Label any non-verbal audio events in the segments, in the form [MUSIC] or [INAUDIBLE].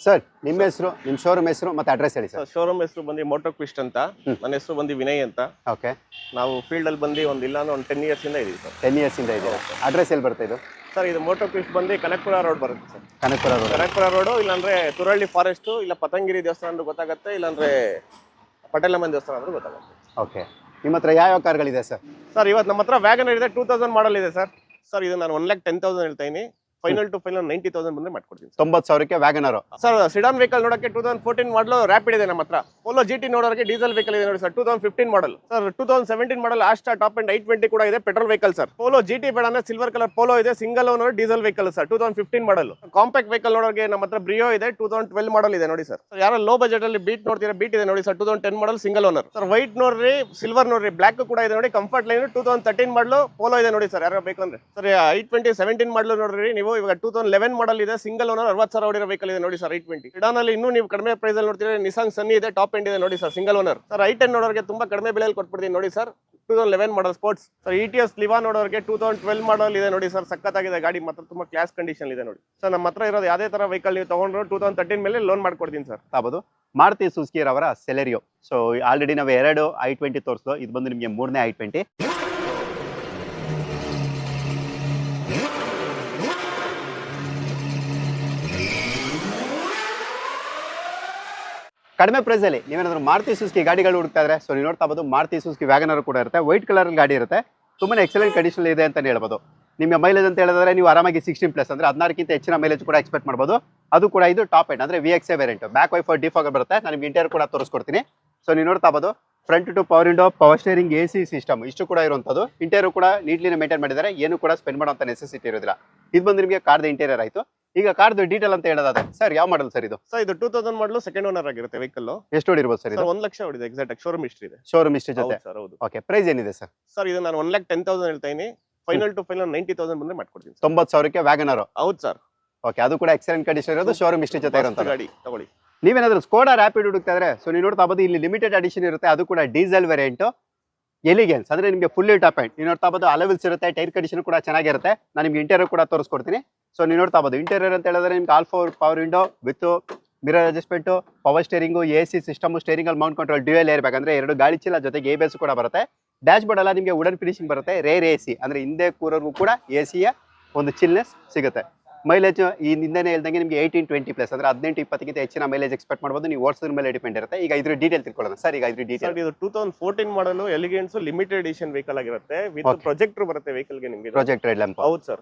Sir ನಿಮ್ಮ ಹೆಸರು ನಿಮ್ಮ ಶೋರೂಮ್ ಹೆಸರು ಮತ್ತೆ ಅಡ್ರೆಸ್ ಹೇಳಿ ಸರ್ ಶೋರೂಮ್ ಹೆಸರು ಬಂದು ಮೋಟೋ ಕ್ವಿಸ್ಟ್ ಅಂತ. ನನ್ನ ಹೆಸರು ಬಂದು ವಿನಯ್ ಅಂತ. ಓಕೆ ನಾವು ಫೀಲ್ಡ್ ಅಲ್ಲಿ ಬಂದು ಒಂದು ಇಲ್ಲ ಒಂದು ಟೆನ್ ಇಯರ್ಸ್ ಇಂದ ಇದೀವಿ ಸರ್ ಟೆನ್ ಇಯರ್ಸ್ ಇಂದ ಇದೆ ಅಡ್ರೆಸ್ ಎಲ್ಲಿ ಬರ್ತಾ ಇದು? ಸರ್ ಇದು ಮೋಟೋ ಕ್ವಿಸ್ಟ್ ಬಂದು ಕನಕಪುರ ರೋಡ್ ಬರುತ್ತೆ sir Kanakapura road Kanakapura road ಇಲ್ಲಾಂದ್ರೆ ತುರಳ್ಳಿ ಫಾರೆಸ್ಟ್ ಇಲ್ಲ ಪತಂಗಿರಿ ದೇವಸ್ಥಾನ ಅಂದ್ರೆ ಗೊತ್ತಾಗುತ್ತೆ ಇಲ್ಲಾಂದ್ರೆ ಪಟೇಲಮ್ಮನ ದೇವಸ್ಥಾನ ಅಂದ್ರೆ ಗೊತ್ತಾಗುತ್ತೆ. ಓಕೆ ನಿಮ್ಮ ಹತ್ರ ಯಾವ್ಯಾವ ಕಾರ್ಗಳಿದೆ ಸರ್ ಸರ್ ಇವತ್ತು ನಮ್ಮ ಹತ್ರ ವ್ಯಾಗನ್ ಇದೆ ಟೂ ತೌಸಂಡ್ ಮಾಡಲ್ ಇದೆ ಸರ್ ಸರ್ ಇದು ನಾನು ಒನ್ ಲ್ಯಾಕ್ ಟೆನ್ ತೌಸಂಡ್ ಹೇಳ್ತಾ ಇದೀನಿ. Final to final ninety thousand ಬಂದ್ರೆ ಮಾಡ್ಕೊಡ್ತೀನಿ ತೊಂಬತ್ತು ಸಾವಿರಕ್ಕೆ Wagon R sir sedan vehicle ನೋಡಕ್ಕೆ two thousand fourteen model Rapid ಇದೆ ನಮ್ಮ ಹತ್ರ ಪೋಲೋ ಜಿ ಟಿ ನೋಡೋರಿಗೆ ಡೀಸೆಲ್ ವೆಹಿಕಲ್ ಇದೆ ನೋಡಿ sir two thousand fifteen model sir two thousand seventeen model Asta top and eight twenty ಕೂಡ ಇದೆ petrol vehicle sir. Polo G T ಬೇಡ ಅಂದ್ರೆ ಸಿಲ್ವರ್ ಕಲರ್ ಪೋಲೋ ಇದೆ single owner diesel vehicle sir two thousand fifteen model compact vehicle ನೋಡೋರಿಗೆ ನಮ್ಮ ಹತ್ರ Brio ಇದೆ two thousand twelve model ಇದೆ ನೋಡಿ ಸರ್. ಯಾರ ಲೋ ಬಜೆಟ್ ಅಲ್ಲಿ ಬೀಟ್ ನೋಡ್ತೀರಾ ಬೀಟ್ ಇದೆ ನೋಡಿ sir two thousand ten model single owner sir white ನೋಡ್ರಿ ಸಿಲ್ವರ್ ನೋಡ್ರಿ ಬ್ಲಾಕ್ ಕೂಡ ಇದೆ ನೋಡಿ comfort line two thousand thirteen model Polo ಇದೆ ನೋಡಿ ಸರ್ ಯಾರು ಬೇಕಂದ್ರೆ ಸರ್ ಐಟ್ ಟ್ವೆಂಟಿ ಸೆವೆಂಟೀನ್ ಮಾಡಲು ನೋಡ್ರಿ ನೀವು ಇವಾಗ ಟೂ ತೌಸಂಡ್ ಲೆವೆನ್ ಮಾಡಲ್ ಇದೆ. ಸಿಂಗಲ್ ಓನರ್ ಅರವತ್ತು ಸಾವಿರ ಓಡಿರೋ ವೆಹಿಕಲ್ ಇದೆ ನೋಡಿ ಸರ್ ಐಟ್ ಟ್ವೆಂಟಿ ಇಡಾನಲ್ಲಿ ಇನ್ನೂ ನೀವು ಕಡಿಮೆ ಪ್ರೈಸ್ ಅಲ್ಲಿ ನೋಡ್ತೀರಾ ನಿಸಾಂಗ್ ಸನ್ನಿ ಇದೆ ಟಾಪ್ ಎಂಡ್ ಇದೆ ನೋಡಿ sir single owner sir I ten ನೋಡೋರಿಗೆ ತುಂಬಾ ಕಡಿಮೆ ಬೆಲೆಯಲ್ಲಿ ಕೊಟ್ಬಿಡ್ತೀನಿ ನೋಡಿ sir two thousand eleven model sports sir Etios Liva ನೋಡೋರಿಗೆ two thousand twelve model ಇದೆ ನೋಡಿ ಸರ್ ಸಕ್ಕತ್ತಾಗಿದೆ ಗಾಡಿ, ಮಾತ್ರ ತುಂಬಾ ಕ್ಲಾಸ್ ಕಂಡೀಷನ್ ಇದೆ ನೋಡಿ. ಸರ್ ನಮ್ಮ ಹತ್ರ ಇರೋದು ಯಾವುದೇ ತರ ವೆಹಿಕಲ್ ನೀವು ತಗೊಂಡ್ರು ಟೂ ತೌಸಂಡ್ ತರ್ಟೀನ್ ಮೇಲೆ ಲೋನ್ ಮಾಡ್ಕೊಡ್ತೀನಿ ಸರ್ ತಾಬೋದು ಮಾರುತಿ ಸುಸ್ಕಿ ಅವರ ಸೆಲೆರಿಯೋ ಸೊ ಆಲ್ರೆಡಿ ನಾವು ಎರಡು ಐ ಟ್ವೆಂಟಿ ತೋರಿಸ್ದು ಇದು ಬಂದು ನಿಮಗೆ ಮೂರನೇ ಐ ಟ್ವೆಂಟಿ ಕಡಿಮೆ ಪ್ರೈಸ್ ಅಲ್ಲಿ ನೀವೇನಾದ್ರೂ ಮಾರುತಿ ಸುಸ್ಕಿ ಗಾಡಿಗಳು ಹುಡುಕ್ತಾ ಇದ್ರೆ ಸೊ ನೀವು ನೋಡ್ತಾ ಬೋದು ಮಾರುತಿ ಸುಸ್ಕಿ ವ್ಯಾಗನರ್ ಕೂಡ ಇರುತ್ತೆ ವೈಟ್ ಕಲರ್ ಗಾಡಿ ಇರುತ್ತೆ, ತುಂಬಾನೇ ಎಕ್ಸಲೆಂಟ್ ಕಂಡೀಷನ್ ಇದೆ ಅಂತ ಹೇಳ್ಬೋದು. ನಿಮಗೆ ಮೈಲೇಜ್ ಅಂತ ಹೇಳಿದ್ರೆ ನೀವು ಆರಾಮಾಗಿ ಸಿಕ್ಸ್ಟೀನ್ ಪ್ಲಸ್ ಅಂದ್ರೆ ಹದಿನಾರಕ್ಕಿಂತ ಹೆಚ್ಚಿನ ಮೈಲೇಜ್ ಕೂಡ ಎಕ್ಸ್ಪೆಕ್ಟ್ ಮಾಡ್ಬೋದು. ಅದು ಕೂಡ ಇದು ಟಾಪ್ ಎಂಡ್ ಅಂದ್ರೆ V X A variant back wiper defogger ಬರುತ್ತೆ, ನಾನು ನಿಮ್ಗೆ ಇಂಟೀರಿಯರ್ ಕೂಡ ತೋರಿಸ್ಕೊಡ್ತೀನಿ. ಸೊ ನೀವು ನೋಡ್ತಾ ಬೋದು front two power window power steering A system ಇಷ್ಟು ಕೂಡ ಇರುವಂಥದ್ದು. ಇಂಟೀರಿಯರ್ ಕೂಡ ನೀಟ್ಲಿ ಮೇಂಟೈನ್ ಮಾಡಿದ್ದಾರೆ, ಏನು ಕೂಡ ಸ್ಪೆಂಡ್ ಮಾಡುವಂತ ನೆಸೆಸಿಟಿ ಇರೋದಿಲ್ಲ. ಇದು ಬಂದು ನಿಮಗೆ ಕಾರ್ದ ಇಂಟೀರಿಯರ್ ಆಯಿತು. ಈಗ ಕಾರ್ದು ಡೀಟೇಲ್ ಅಂತ ಹೇಳೋದಾದ್ರೆ ಸರ್ ಯಾವ ಮಾಡಲ್ ಸರ್ ಇದು? ಸರ್ ಇದು two thousand model second owner ಆಗಿರುತ್ತೆ ವೆಹಿಕಲ್ ಎಷ್ಟು ಹೊಡಿರ್ಬೋದು ಸರ್ ಇದು? ಒಂದ್ ಲಕ್ಷ ಹೊಡಿದೆ ಎಕ್ಸಾಕ್ಟ್ ಶೋರೂಮ್ ಇಷ್ಟ ಇದೆ. ಶೋರೂಮ್ ಇಷ್ಟ ಜೊತೆ. ಹೌದು ಸರ್ ಹೌದು. ಓಕೆ ಪ್ರೈಸ್ ಏನಿದೆ ಸರ್? ಸರ್ ಇದು ನಾನು ಒನ್ ಲ್ಯಾಕ್ ಟೆನ್ ತೌಸಂಡ್ ಹೇಳ್ತಾ ಇದೀನಿ. Final to final ninety thousand ಬಂದ್ರೆ ಮಾಡ್ಕೊಡ್ತೀನಿ ತೊಂಬತ್ ತೊಂಬತ್ತು ಸಾವಿರಕ್ಕೆ ವ್ಯಾಗನರ್ ಹೌದು ಸರ್. ಓಕೆ ಅದು ಕೂಡ ಎಕ್ಸಲೆಂಟ್ ಕಂಡೀಷನ್ ಇರೋದು ಶೋರೂಮ್ ಇಷ್ಟ ಜೊತೆ ಇರೋ ಗಾಡಿ ತಗೊಳ್ಳಿ. ನೀವೇನಾದ್ರೂ ಸ್ಕೋಡಾ ರ್ಯಾಪಿಡ್ ಹುಡುಕ್ತಾ ಇದ್ರೆ ಸೊ ನೀವು ನೋಡ್ತಾ ಬೋದು ಇಲ್ಲಿ ಲಿಮಿಟೆಡ್ ಅಡಿಷನ್ ಇರುತ್ತೆ ಅದು ಕೂಡ ಡೀಸೆಲ್ ವೇರಿಯಂಟ್ ಎಲಿಗೆನ್ಸ್ ಅಂದ್ರೆ ನಿಮಗೆ ಫುಲ್ಲಿ ಟಾಪ್ ಆ್ಯಂಡ್ ನೀವು ನೋಡ್ತಾ ಬೋದು ಅಲೆವೆಲ್ಸ್ ಇರುತ್ತೆ ಟೈರ್ ಕಂಡೀಷನ್ ಕೂಡ ಚೆನ್ನಾಗಿರುತ್ತೆ. ನಾನು ನಿಮ್ಗೆ ಇಂಟೀರಿಯರ್ ಕೂಡ ತೋರಿಸ್ಕೊಡ್ತೀನಿ. ಸೊ ನೀವು ನೋಡ್ತಾ ಬೋದು ಇಂಟೀರಿಯರ್ ಅಂತ ಹೇಳಿದ್ರೆ ನಿಮ್ಗೆ all four power window with mirror adjustment power steering A C system ಸ್ಟೇರಿಂಗಲ್ಲಿ mount control dual ಅಂದ್ರೆ ಎರಡು ಗಾಳಿ ಚೀಲ ಜೊತೆಗೆ ಎ ಬೇಸ್ ಕೂಡ ಬರುತ್ತೆ. ಡ್ಯಾಶ್ ಬೋರ್ಡ್ ಎಲ್ಲ ನಿಮಗೆ ವುಡನ್ ಫಿನಿಶಿಂಗ್ ಬರುತ್ತೆ ರೇರ್ ಎ ಸಿ ಅಂದ್ರೆ ಹಿಂದೆ ಕೂರೋರ್ಗೂ ಕೂಡ ಎ ಸಿಯ ಒಂದು ಚಿಲ್ನೆಸ್ ಸಿಗುತ್ತೆ. ಮೈಲೇಜ್ ಈ ಹಿಂದೆ ಹೇಳ್ದಂಗೆ ನಿಮಗೆ ಏಯ್ಟೀನ್ ಟ್ವೆಂಟಿ ಪ್ಲಸ್ ಅಂದ್ರೆ ಹದಿನೆಂಟು ಇಪ್ಪತ್ತಕ್ಕಿಂತ ಹೆಚ್ಚಿನ ಮೈಲೇಜ್ ಎಕ್ಸ್ಪೆಕ್ಟ್ ಮಾಡ್ಬೋದು. ನೀವು ಓಡಿಸೋದ್ರ ಮೇಲೆ ಡಿಪೆಂಡ್ ಇರುತ್ತೆ. ಈಗ ಇದ್ರ ಡೀಟೇಲ್ ತಿಳ್ಕೊಳ್ಳೋಣ. ಸರ್ ಈಗ ಇದ್ರ ಡೀಟೇಲ್ ಸರ್ ಇದು two thousand fourteen model elegance limited edition vehicle ಆಗಿರುತ್ತೆ. ವಿತ್. ಪ್ರೊಜೆಕ್ಟರ್ ಬರುತ್ತೆ ವೆಹಿಕಲ್ಗೆ ನಿಮಗೆ ಪ್ರಾಜೆಕ್ಟ್ ಹೆಡ್ ಲ್ಯಾಂಪ್ ಹೌದು ಸರ್.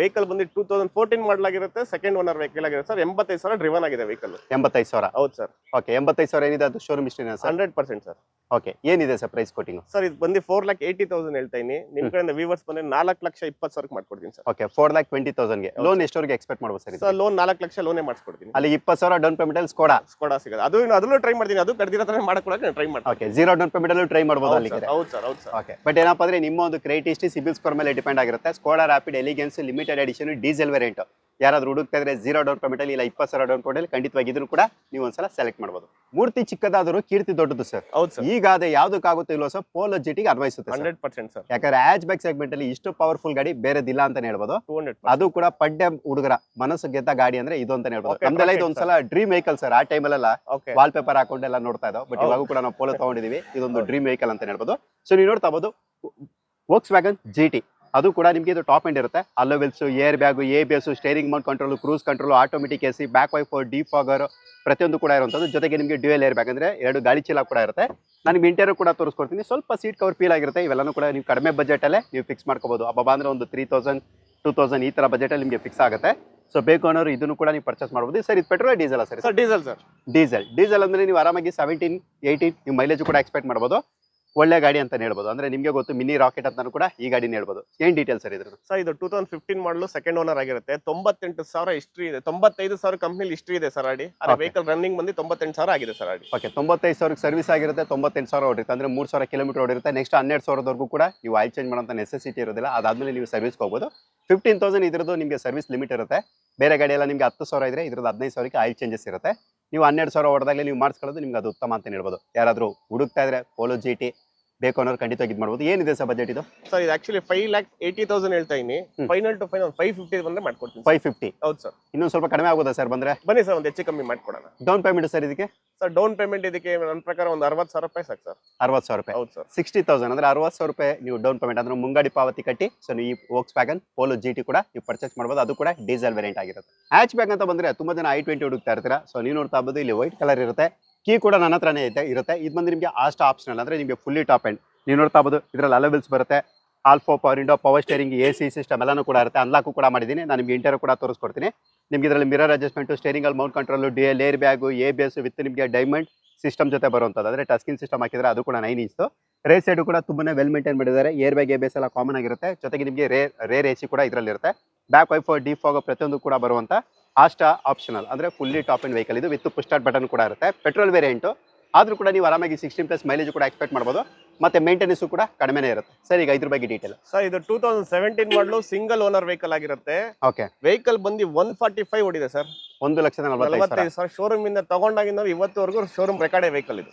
ವೆಹಿಕಲ್ ಬಂದು ಟೂ ತೌಸಂಡ್ ಫೋರ್ಟೀನ್ ಮಾಡಲಾಗಿರುತ್ತೆ ಸೆಕೆಂಡ್ ಓನರ್ ವೆಹಿಕಲ್ ಆಗಿರುತ್ತೆ. ಸರ್ ಎಂಬತ್ತೈದು ಸಾವಿರ ಡ್ರಿವನ್ ಆಗಿದೆ ವೆಹಿಕಲ್ ಎಂಬತ್ತೈದು ಸಾವಿರ. ಹೌದು ಸರ್. ಓಕೆ ಎಂಬತ್ತೈದು ಸಾವಿರ ಏನಿದೆ ಅದು? ಶೋರೂಮ್ ಇಷ್ಟೇನಾ sir? Hundred percent sir. Okay ಏನಿದೆ ಸರ್ ಪ್ರೈಸ್ ಕೋಟಿಂಗ್ ಸರ್ ಇದು ಬಂದು ಫೋರ್ ಲ್ಯಾಕ್ ಏಯ್ಟಿ ತೌಸಂಡ್ ಹೇಳ್ತಾ ಇದೀನಿ. ನಿಮ್ ಕಡೆಯಿಂದ ವ್ಯೂವರ್ಸ್ ಬಂದ್ರೆ ನಾಲ್ಕು ಲಕ್ಷ ಇಪ್ಪತ್ತು ಸಾವಿರಕ್ಕೆ ಮಾಡ್ಕೊಡ್ತೀನಿ sir. Okay four lakh twenty ತೌಸಂಡ್ಗೆ ಹೌದು ಲೋನ್ ಎಷ್ಟವರೆಗೆ ಎಕ್ಸ್ಪೆಕ್ಟ್ ಮಾಡ್ಬೋದು ಸರ್ ಇದು? ಸರ್ ಲೋನ್ ನಾಲ್ಕು ಲಕ್ಷ ಲೋನೇ ಮಾಡಿಸ್ಕೊಡ್ತೀನಿ. ಅಲ್ಲಿ ಇಪ್ಪತ್ತು ಸಾವಿರ ಡೌನ್ ಪೇಮೆಂಟ್ ಅಲ್ಲಿ ಸ್ಕೋಡಾ? ಸ್ಕೋಡಾ ಸಿಗೋದು ಅದು ಅದನ್ನು ಟ್ರೈ ಮಾಡ್ತೀನಿ. ಅದು ಕಡ್ದಿರೋ ತರ ಮಾಡ್ಕೊಡಕ್ಕೆ ಟ್ರೈ ಮಾಡ್ತೀನಿ. ಓಕೆ ಜೀರೋ ಡೌನ್ ಪೇಮೆಂಟ್ ಅಲ್ಲಿ ಟ್ರೈ ಮಾಡ್ಬೋದು ಅಲ್ಲಿ ಹೌದು ಸರ್ ಹೌದು ಸರ್. ಓಕೆ ಬಟ್ ಏನಪ್ಪ ಅಂದ್ರೆ ನಿಮ್ಮ ಒಂದು ಕ್ರೆಡಿಟ್ ಹಿಸ್ಟ್ರಿ ಸಿಬಿಲ್ ಸ್ಕೋರ್ ಮೇಲೆ ಡಿಪೆಂಡ್ ಆಗಿರುತ್ತೆ. Skoda Rapid elegance limited edition diesel variant ಯಾರಾದ್ರೂ ಹುಡುಕ್ತಾ ಇದ್ರೆ ಜೀರೋ ಡೌನ್ ಪೇಮೆಂಟ್ ಅಲ್ಲಿ ಇಲ್ಲ ಇಪ್ಪತ್ತು ಸಾವಿರ ಡೌನ್ ಪೇಮೆಂಟ್ ಖಂಡಿತವಾಗಿ ಇದನ್ನು ಕೂಡ ನೀವು ಒಂದ್ಸಲ ಸೆಲೆಕ್ಟ್ ಮಾಡಬಹುದು ಮೂರ್ತಿ ಚಿಕ್ಕದಾದರೂ ಕೀರ್ತಿ ದೊಡ್ಡದು ಸರ್ ಹೌದು ಸರ್ ಈಗ ಅದೇ ಯಾವ್ದಕ್ಕಾಗುತ್ತೆ ಇಲ್ವೋ ಸರ್ ಪೋಲೋ ಜಿಟಿಗೆ ಅನ್ವಯಿಸುತ್ತೆ. ಹಂಡ್ರೆಡ್ ಪರ್ಸೆಂಟ್ ಸರ್ ಯಾಕಂದ್ರೆ ಆಜ್ ಬ್ಯಾಕ್ ಸೆಗ್ಮೆಂಟ್ ಅಲ್ಲಿ ಇಷ್ಟು ಪವರ್ಫುಲ್ ಗಾಡಿ ಬೇರೆದಿಲ್ಲ ಅಂತಾನೆ ಹೇಳ್ಬೋದು. ಅದು ಕೂಡ ಪಡ್ಡೆ ಹುಡುಗರ ಮನಸ್ಸು ಗೆದ್ದ ಗಾಡಿ ಅಂದ್ರೆ ಇದು ಅಂತಾನೆ ಹೇಳ್ಬೋದು. ನಮ್ದೆಲ್ಲ ಇದು ಒಂದ್ಸಲ ಡ್ರೀಮ್ ವೆಹಿಕಲ್ ಸರ್ ಆ ಟೈಮಲ್ಲೆಲ್ಲ ವಾಲ್ ಪೇಪರ್ ಹಾಕೊಂಡೆಲ್ಲ ನೋಡ್ತಾ ಇದ್ದೋ ಬಟ್. ಇವಾಗ ಕೂಡ ನಾವು ಪೋಲೋ ತಗೊಂಡಿದೀವಿ. ಇದೊಂದು ಡ್ರೀಮ್ ವೆಹಿಕಲ್ ಅಂತ ಹೇಳ್ಬೋದು. ಸೊ ನೀವು ನೋಡ್ತಾ ಇರ್ಬೋದು ವೋಕ್ಸ್ ವ್ಯಾಗನ್ ಜಿ ಟಿ ಅದು ಕೂಡ ನಿಮಗೆ ಇದು ಟಾಪ್ ಎಂಡ್ ಇರುತ್ತೆ. Alloy wheels air bag A B S steering mount control cruise control automatic A back back wiper ಆಗರು ಪ್ರತಿಯೊಂದು ಕೂಡ ಇರುವಂಥದ್ದು ಜೊತೆಗೆ ನಿಮಗೆ ಡ್ಯೂಯಲ್ ಏರ್ ಬ್ಯಾಗ್ ಅಂದರೆ ಎರಡು ಗಾಳಿ ಚೀಲ ಕೂಡ ಇರುತ್ತೆ. ನಾನು ನಿಮ್ಗೆ ಇಂಟೀರಿಯರ್ ಕೂಡ ತೋರಿಸ್ಕೊಡ್ತೀನಿ. ಸ್ವಲ್ಪ ಸೀಟ್ ಕವರ್ ಫೀಲ್ ಆಗಿರುತ್ತೆ. ಇವೆಲ್ಲನೂ ಕೂಡ ನೀವು ಕಡಿಮೆ ಬಜೆಟಲ್ಲೇ ನೀವು ಫಿಕ್ಸ್ ಮಾಡ್ಕೋಬೋದು. ಅಬ್ಬಾ ಅಂದರೆ ಒಂದು ತ್ರೀ ತೌಸಂಡ್ ಟೂ ತೌಸಂಡ್ ಈ ಥರ ಬಜೆಟಲ್ಲಿ ನಿಮಗೆ ಫಿಕ್ಸ್ ಆಗುತ್ತೆ. ಸೊ ಬೇಕು ಅನ್ನೋರು ಇದನ್ನು ಕೂಡ ನೀವು ಪರ್ಚೇಸ್ ಮಾಡ್ಬೋದು. ಸರ್ ಇದು petrol diesel sir sir diesel sir diesel diesel ಅಂದರೆ ನೀವು ಆರಾಮಾಗಿ ಸೆವೆಂಟೀನ್ ಏಯ್ಟೀನ್ ನೀವು ಮೈಲೇಜ್ ಕೂಡ ಎಕ್ಸ್ಪೆಕ್ಟ್ ಮಾಡ್ಬೋದು. ಒಳ್ಳೆ ಗಾಡಿ ಅಂತ ಹೇಳ್ಬೋದು. ಅಂದ್ರೆ ನಿಮಗೆ ಗೊತ್ತು ಮಿನಿ ರಾಕೆಟ್ ಅಂತ ಕೂಡ ಈ ಗಾಡಿನ ಹೇಳ್ಬೋದು. ಏನ್ ಡೀಟೇಲ್ ಸರ್ ಇದ್ರ ಸರ್ ಇದು two thousand fifteen model second owner ಆಗಿರುತ್ತೆ. ತೊಂಬತ್ತೆಂಟು ಸಾವಿರ ಹಿಸ್ಟ್ರಿ ಇದೆ. ತೊಂಬತ್ತೈದು ಸಾವಿರ ಕಂಪ್ನಿ ಹಿಸ್ಟ್ರಿ ಇದೆ ಸರ್ ಆಡಿ ಅದೇ ವೆಹಿಕಲ್ ರನ್ನಿಂಗ್ ಬಂದು ತೊಂಬತ್ತೆಂಟು ಸಾವಿರ ಆಗಿದೆ ಸರ್ ಆಡಿ ಓಕೆ ತೊಂಬತ್ತೈದು ಸಾವಿರಕ್ಕೆ ಸರ್ವಿಸ್ ಆಗಿರುತ್ತೆ ತೊಂಬತ್ತೆಂಟು ಸಾವಿರ ಹೊಡಿರುತ್ತೆ ಅಂದ್ರೆ ಮೂರು ಸಾವಿರ ಕಿಲೋಮೀಟರ್ ಓಡಿರುತ್ತೆ. ನೆಕ್ಸ್ಟ್ ಹನ್ನೆರಡು ಸಾವಿರದವರೆಗೂ ಕೂಡ ನೀವು ಆಯಿಲ್ ಚೇಂಜ್ ಮಾಡೋಂಥ ನೆಸೆಸಿಟಿ ಇರೋದಿಲ್ಲ. ಅದಾದ್ಮೇಲೆ ನೀವು ಸರ್ವಿಸ್ಗೆ ಹೋಗ್ಬೋದು. ಫಿಫ್ಟೀನ್ ತೌಸಂಡ್ ಇದ್ರದ್ದು ನಿಮಗೆ ಸರ್ವಿಸ್ ಲಿಮಿಟ್ ಇರುತ್ತೆ. ಬೇರೆ ಗಾಡಿ ಎಲ್ಲ ನಿಮಗೆ ಹತ್ತು ಸಾವಿರ ಇದ್ರೆ ಇದ್ರದ್ದು ಹದಿನೈದು ಸಾವಿರಕ್ಕೆ ಆಯಿಲ್ ಚೇಂಜಸ್ ಇರುತ್ತೆ. ನೀವು ಹನ್ನೆರಡು ಸಾವಿರ ಹೊಡೆದಾಗಲೇ ನೀವು ಮಾಡಿಸ್ಕೊಳ್ಳೋದು ನಿಮ್ಗೆ ಅದು ಉತ್ತಮ ಅಂತ ಹೇಳ್ಬೋದು. ಯಾರಾದರೂ ಹುಡುಕ್ತಾ ಇದ್ರೆ ಪೋಲೋ ಜಿ ಟಿ ಬೇಕು ಅನ್ನೋರು ಖಂಡಿತವಾಗಿ ಇದು ಮಾಡ್ಬೋದು. ಏನಿದೆ ಸರ್ ಬಜೆಟ್ ಇದು? ಸರ್ ಇದು actually five lakh eighty thousand ಹೇಳ್ತಾ ಇದೀನಿ. Final to final five fifty ಬಂದ್ರೆ ಮಾಡ್ಕೊಡ್ತೀನಿ ಫೈವ್ ಫಿಫ್ಟಿ ಹೌದು ಸರ್. ಇನ್ನೊಂದು ಸ್ವಲ್ಪ ಕಡಿಮೆ ಆಗೋದಾ ಸರ್ ಬಂದ್ರೆ? ಬನ್ನಿ ಸರ್ ಒಂದು ಹೆಚ್ಚು ಕಮ್ಮಿ ಮಾಡ್ಕೊಡೋಣ. ಡೌನ್ ಪೇಮೆಂಟ್ ಸರ್ ಇದಕ್ಕೆ? ಸರ್ ಡೌನ್ ಪೇಮೆಂಟ್ ಇದಕ್ಕೆ ನನ್ನ ಪ್ರಕಾರ ಒಂದು ಅರವತ್ತು ಸಾವಿರ ರೂಪಾಯಿ ಸಾಕು ಸರ್. ಅರವತ್ತು ಸಾವಿರ ರೂಪಾಯಿ. ಹೌದು ಸರ್. ಸಿಕ್ಸ್ಟಿ ತೌಸಂಡ್ ಅಂದ್ರೆ ಅರವತ್ತು ಸಾವಿರ ರೂಪಾಯಿ ನೀವು ಡೌನ್ ಪೇಮೆಂಟ್ ಅಂದ್ರೆ ಮುಂಗಡಿ ಪಾವತಿ ಕಟ್ಟಿ ಸೊ ನೀವು ಈ Volkswagen Polo G T ಕೂಡ ನೀವು ಪರ್ಚೇಸ್ ಮಾಡ್ಬೋದು. ಅದು ಕೂಡ ಡೀಸೆಲ್ ವೇರಿಯಂಟ್ ಆಗಿರುತ್ತೆ. ಹ್ಯಾಚ್ ಬ್ಯಾಗ್ ಅಂತ ಬಂದ್ರೆ ತುಂಬಾ ಜನ ಐ ಟ್ವೆಂಟಿ ಹುಡುಕ್ತಾ ಇರ್ತೀರಾ. ಸೊ ನೀವು ನೋಡ್ತಾ ಇರ್ಬೋದು ಇಲ್ಲಿ ವೈಟ್ ಕಲರ್ ಇರುತ್ತೆ. ಕೀ ಕೂಡ ನನ್ನ ಹತ್ರನೇ ಇದೆ ಇರುತ್ತೆ. ಇದು ಬಂದು ನಿಮಗೆ ಆಸ್ಟ್ ಆಪ್ಷನಲ್ ಅಂದ್ರೆ ನಿಮಗೆ ಫುಲ್ಲಿ ಟಾಪ್ ಎಂಡ್ ನೀವು ನೋಡ್ತಾ ಬೋದು ಇದರಲ್ಲಿ ಅಲವೆಲ್ಸ್ ಬರುತ್ತೆ. All four power window power steering A C system ಎಲ್ಲನೂ ಕೂಡ ಇರುತ್ತೆ. ಅನ್ಲಾಕು ಕೂಡ ಮಾಡಿದ್ದೀನಿ. ನಾನು ನಿಮಗೆ ಇಂಟರ್ ಕೂಡ ತೋರಿಸ್ಕೊಡ್ತೀನಿ. ನಿಮಗೆ ಇದರಲ್ಲಿ ಮಿರರ್ ಅಡ್ಜಸ್ಟ್ಮೆಂಟು ಸ್ಟೇರಿಂಗ್ ಅಲ್ಲಿ mount control D L air bag A B S with ನಿಮಗೆ ಡೈಮಂಡ್ ಸಿಸ್ಟಮ್ ಜೊತೆ ಬರುವಂಥದ್ದು. ಅಂದರೆ ಟಸ್ಕಿನ್ ಸಿಸ್ಟಮ್ ಹಾಕಿದ್ರೆ ಅದು ಕೂಡ ನೈನ್ ಇಂಚ್ ರೇ ಸೈಡ್ ಕೂಡ ತುಂಬಾನೇ ವೆಲ್ ಮೇಂಟೈನ್ ಮಾಡಿದ್ದಾರೆ. ಏರ್ ಬ್ಯಾಗ್ ಎ ಬೇಸ್ ಎಲ್ಲ ಕಾಮನ್ ಆಗಿರುತ್ತೆ. ಜೊತೆಗೆ ನಿಮಗೆ ರೇ ರೇರ್ ಎ ಸಿ ಕೂಡ ಇದರಲ್ಲಿರುತ್ತೆ. ಬ್ಯಾಕ್ ವೈಫ್ ಡಿ ಆಗೋ ಪ್ರತಿಯೊಂದು ಕೂಡ ಬರುವಂತ ಆಸ್ಟಾ ಆಪ್ಷನಲ್ ಅಂದ್ರೆ ಫುಲ್ಲಿ ಟಾಪ್ ಇನ್ ವೆಹಿಕಲ್ ಇದು ವಿತ್ ಪುಸ್ಟಾರ್ಟ್ ಬಟನ್ ಕೂಡ ಇರುತ್ತೆ. ಪೆಟ್ರೋಲ್ ವೇರಿಯಂಟು ಆದ್ರೂ ಕೂಡ ನೀವು ಆರಾಮಾಗಿ ಸಿಕ್ಸ್ಟೀನ್ ಪ್ಲಸ್ ಮೈಲೇಜ್ ಕೂಡ ಎಕ್ಸ್ಪೆಕ್ಟ್ ಮಾಡ್ಬೋದು. ಮತ್ತೆ ಮೇಂಟೆನೆನ್ಸ್ ಕೂಡ ಕಡಿಮೆನೇ ಇರುತ್ತೆ. ಸರ್ ಈಗ ಇದ್ರ ಬಗ್ಗೆ ಡೀಟೇಲ್ ಸರ್ ಇದು two thousand seventeen model single owner vehicle ಆಗಿರುತ್ತೆ. ಓಕೆ ವೆಹಿಕಲ್ ಬಂದು ಒನ್ ಫಾರ್ಟಿ ಫೈವ್ ಓಡಿದೆ ಸರ್. ಒಂದು ಲಕ್ಷದ ನಲವತ್ತೈದು ಸರ್ ಶೋರೂಮ್ ಇಂದ ತಗೊಂಡಾಗಿಂದ ಇವತ್ತುವರೆಗೂ ಶೋರೂಮ್ ರೆಕಾರ್ಡೇ ವೆಹಿಕಲ್ ಇದು.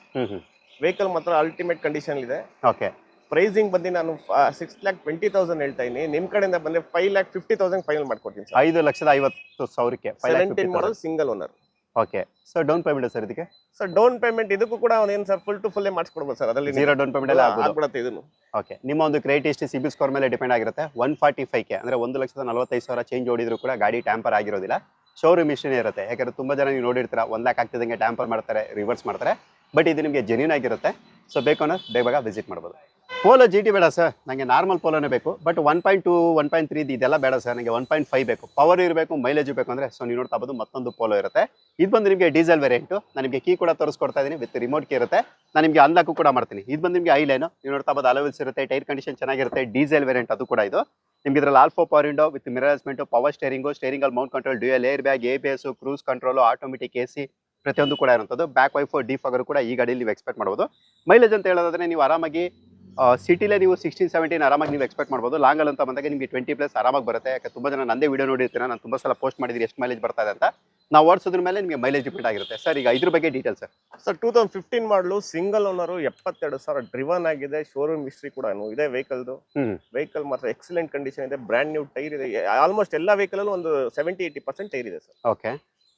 ವೆಹಿಕಲ್ ಮಾತ್ರ ಅಲ್ಟಿಮೇಟ್ ಕಂಡೀಷನ್ ಇದೆ. ಓಕೆ ಪ್ರೈಸಿಂಗ್ ಬಂದು ನಾನು ಸಿಕ್ಸ್ ಲ್ಯಾಕ್ ಟ್ವೆಂಟಿ ತೌಸಂಡ್ ಹೇಳ್ತಾ ಇದ್ದೀನಿ. ನಿಮ್ಮ ಕಡೆಯಿಂದ ಬಂದ್ರೆ five lakh fifty thousand final ಮಾಡ್ಕೊಡ್ತೀನಿ ಸರ್ ಐದು ಲಕ್ಷದ ಐವತ್ತು ಸಾವಿರಕ್ಕೆ seventeen model single owner okay sir down payment sir ಇದಕ್ಕೆ? ಸರ್ ಡೌನ್ ಪೇಮೆಂಟ್ ಇದಕ್ಕೂ ಕೂಡ ಏನು ಸರ್ ಫುಲ್ ಟು ಫುಲ್ಲೇ ಮಾಡಿಸ್ಕೊಡ್ಬೋದು ಸರ್ ಅದರಲ್ಲಿ ಜೀರೋ ಡೌನ್ ಪೇಮೆಂಟ್ ಎಲ್ಲ ಆಗ್ಬಿಡುತ್ತೆ ಇದನ್ನು. ಓಕೆ ನಿಮ್ಮ ಒಂದು ಕ್ರೆಡಿಟ್ ಎಷ್ಟು ಸಿಬಿಲ್ ಸ್ಕೋರ್ ಮೇಲೆ ಡಿಪೆಂಡ್ ಆಗಿರುತ್ತೆ. ಒನ್ ಫಾರ್ಟಿ ಫೈವ್ ಕೆ ಅಂದ್ರೆ ಒಂದು ಲಕ್ಷದ ನಲವತ್ತೈದು ಸಾವಿರ ಚೇಂಜ್ ಓಡಿದ್ರು ಕೂಡ ಗಾಡಿ ಟ್ಯಾಂಪರ್ ಆಗಿರೋದಿಲ್ಲ. ಶೋರೂಮ್ ಇಷ್ಟೇ ಇರುತ್ತೆ. ಯಾಕಂದ್ರೆ ತುಂಬಾ ಜನ ನೀವು ನೋಡಿರ್ತೀರಾ ಒಂದು ಲ್ಯಾಕ್ ಆಗ್ತಿದ್ದಂಗೆ ಟ್ಯಾಂಪರ್ ಮಾಡ್ತಾರೆ ರಿವರ್ಸ್ ಮಾಡ್ತಾರೆ. ಬಟ್ ಇದು ನಿಮಗೆ ಜೆನ್ಯೂನ್ ಆಗಿರುತ್ತೆ. ಸೊ ಬೇಕು ಅನ್ನೋ ಬೇಗ ಬೇಗ ವಿಸಿಟ್ ಮಾಡ್ಬೋದು. ಪೋಲೋ ಜಿ ಟಿ ಬೇಡ ಸರ್ ನನಗೆ ನಾರ್ಮಲ್ ಪೋಲೋನೇ ಬೇಕು. But one point two one point three ಇದೆಲ್ಲ ಬೇಡ ಸರ್ ನನಗೆ ಒನ್ ಪಾಯಿಂಟ್ ಫೈವ್ ಬೇಕು. ಪವರ್ ಇರಬೇಕು ಮೈಲೇಜ್ ಬೇಕು ಅಂದ್ರೆ ಸೊ ನೀವು ನೋಡ್ತಾ ಬಂದು ಮತ್ತೊಂದು ಪೋಲೋ ಇರುತ್ತೆ. ಇದು ಬಂದು ನಿಮಗೆ ಡೀಸೆಲ್ ವೇರಿಯಂಟು ನಾನು ನಿಮಗೆ ಕೀ ಕೂಡ ತೋರಿಸ್ಕೊಡ್ತಾ ಇದ್ದೀನಿ ವಿತ್ ರಿಮೋಟ್ ಕೀ ಇರುತ್ತೆ. ನಾನು ನಿಮಗೆ ಅನ್ಲಾಕು ಕೂಡ ಮಾಡ್ತೀನಿ. ಇದು ಬಂದು ನಿಮಗೆ ಐ ಲೈನು ನೀವು ನೋಡ್ತಾ ಬಂದು ಅಲವೆಲ್ಸ್ ಇರುತ್ತೆ ಟೈರ್ ಕಂಡೀಷನ್ ಚೆನ್ನಾಗಿರುತ್ತೆ ಡೀಸೆಲ್ ವೇರಿಯಂಟ್ ಅದು ಕೂಡ ಇದು. ನಿಮಗೆ ಇದರಲ್ಲಿ all four power window with mirror adjustment power steering steering ಅಲ್ಲಿ mount control dual air bag A B S cruise control automatic A C ಪ್ರತಿಯೊಂದು ಕೂಡ ಇರುವಂಥದ್ದು. ಬ್ಯಾಕ್ ವೈಫ್ ಡೀಫ್ ಆಗರು ಕೂಡ ಈ ಗಾಡಿಯಲ್ಲಿ ನೀವು ಎಕ್ಸ್ಪೆಕ್ಟ್ ಮಾಡ್ಬೋದು ಮೈಲೇಜ್ ಅಂತ ಹೇಳೋದಾದ್ರೆ ನೀವು ಆರಾಮಾಗಿ ಸಿಟಿಲೇ ನೀವು ಸಿಕ್ಸ್ಟೀನ್ ಸೆವೆಂಟೀನ್ ಆರಾಮಾಗಿ ನೀವು ಎಕ್ಸ್ಪೆಕ್ಟ್ ಮಾಡ್ಬೋದು. ಲಾಂಗಲ್ ಅಂತ ಬಂದಾಗ ನಿಮಗೆ ಟ್ವೆಂಟಿ ಪ್ಲಸ್ ಆರಾಮಾಗಿ ಬರುತ್ತೆ. ಯಾಕೆ ತುಂಬ ಜನ ನಂದೇ ವೀಡಿಯೋ ನೋಡಿರ್ತೀರ. ನಾನು ತುಂಬ ಸಲ ಪೋಸ್ಟ್ ಮಾಡಿದ್ರೆ ಎಷ್ಟು ಮೈಲೇಜ್ ಬರ್ತಾ ಇದೆ ಅಂತ. ನಾವು ಓಡಿಸೋದ್ರ ಮೇಲೆ ನಿಮಗೆ ಮೈಲೇಜ್ ಡಿಪೆಂಡ್ ಆಗಿರುತ್ತೆ. ಸರ್ ಈಗ ಇದ್ರ ಬಗ್ಗೆ details sir sir two thousand fifteen model single owner ಎಪ್ಪತ್ತೆರಡು ಸಾವಿರ ಡ್ರಿವನ್ ಆಗಿದೆ. ಶೋರೂಮ್ ಹಿಸ್ಟ್ರಿ ಕೂಡ ಇದೆ ವೆಹಿಕಲ್ದು. ವೆಹಿಕಲ್ ಮಾತ್ರ ಎಕ್ಸಲೆಂಟ್ ಕಂಡೀಷನ್ ಇದೆ. ಬ್ರ್ಯಾಂಡ್ ನ್ಯೂ ಟೈರ್ ಇದೆ. ಆಲ್ಮೋಸ್ಟ್ ಎಲ್ಲ ವೆಹಿಕಲ್ ಒಂದು ಸೆವೆಂಟಿ ಏಯ್ಟಿ ಪರ್ಸೆಂಟ್ ಟೈರ್ ಇದೆ ಸರ್ ಓಕೆ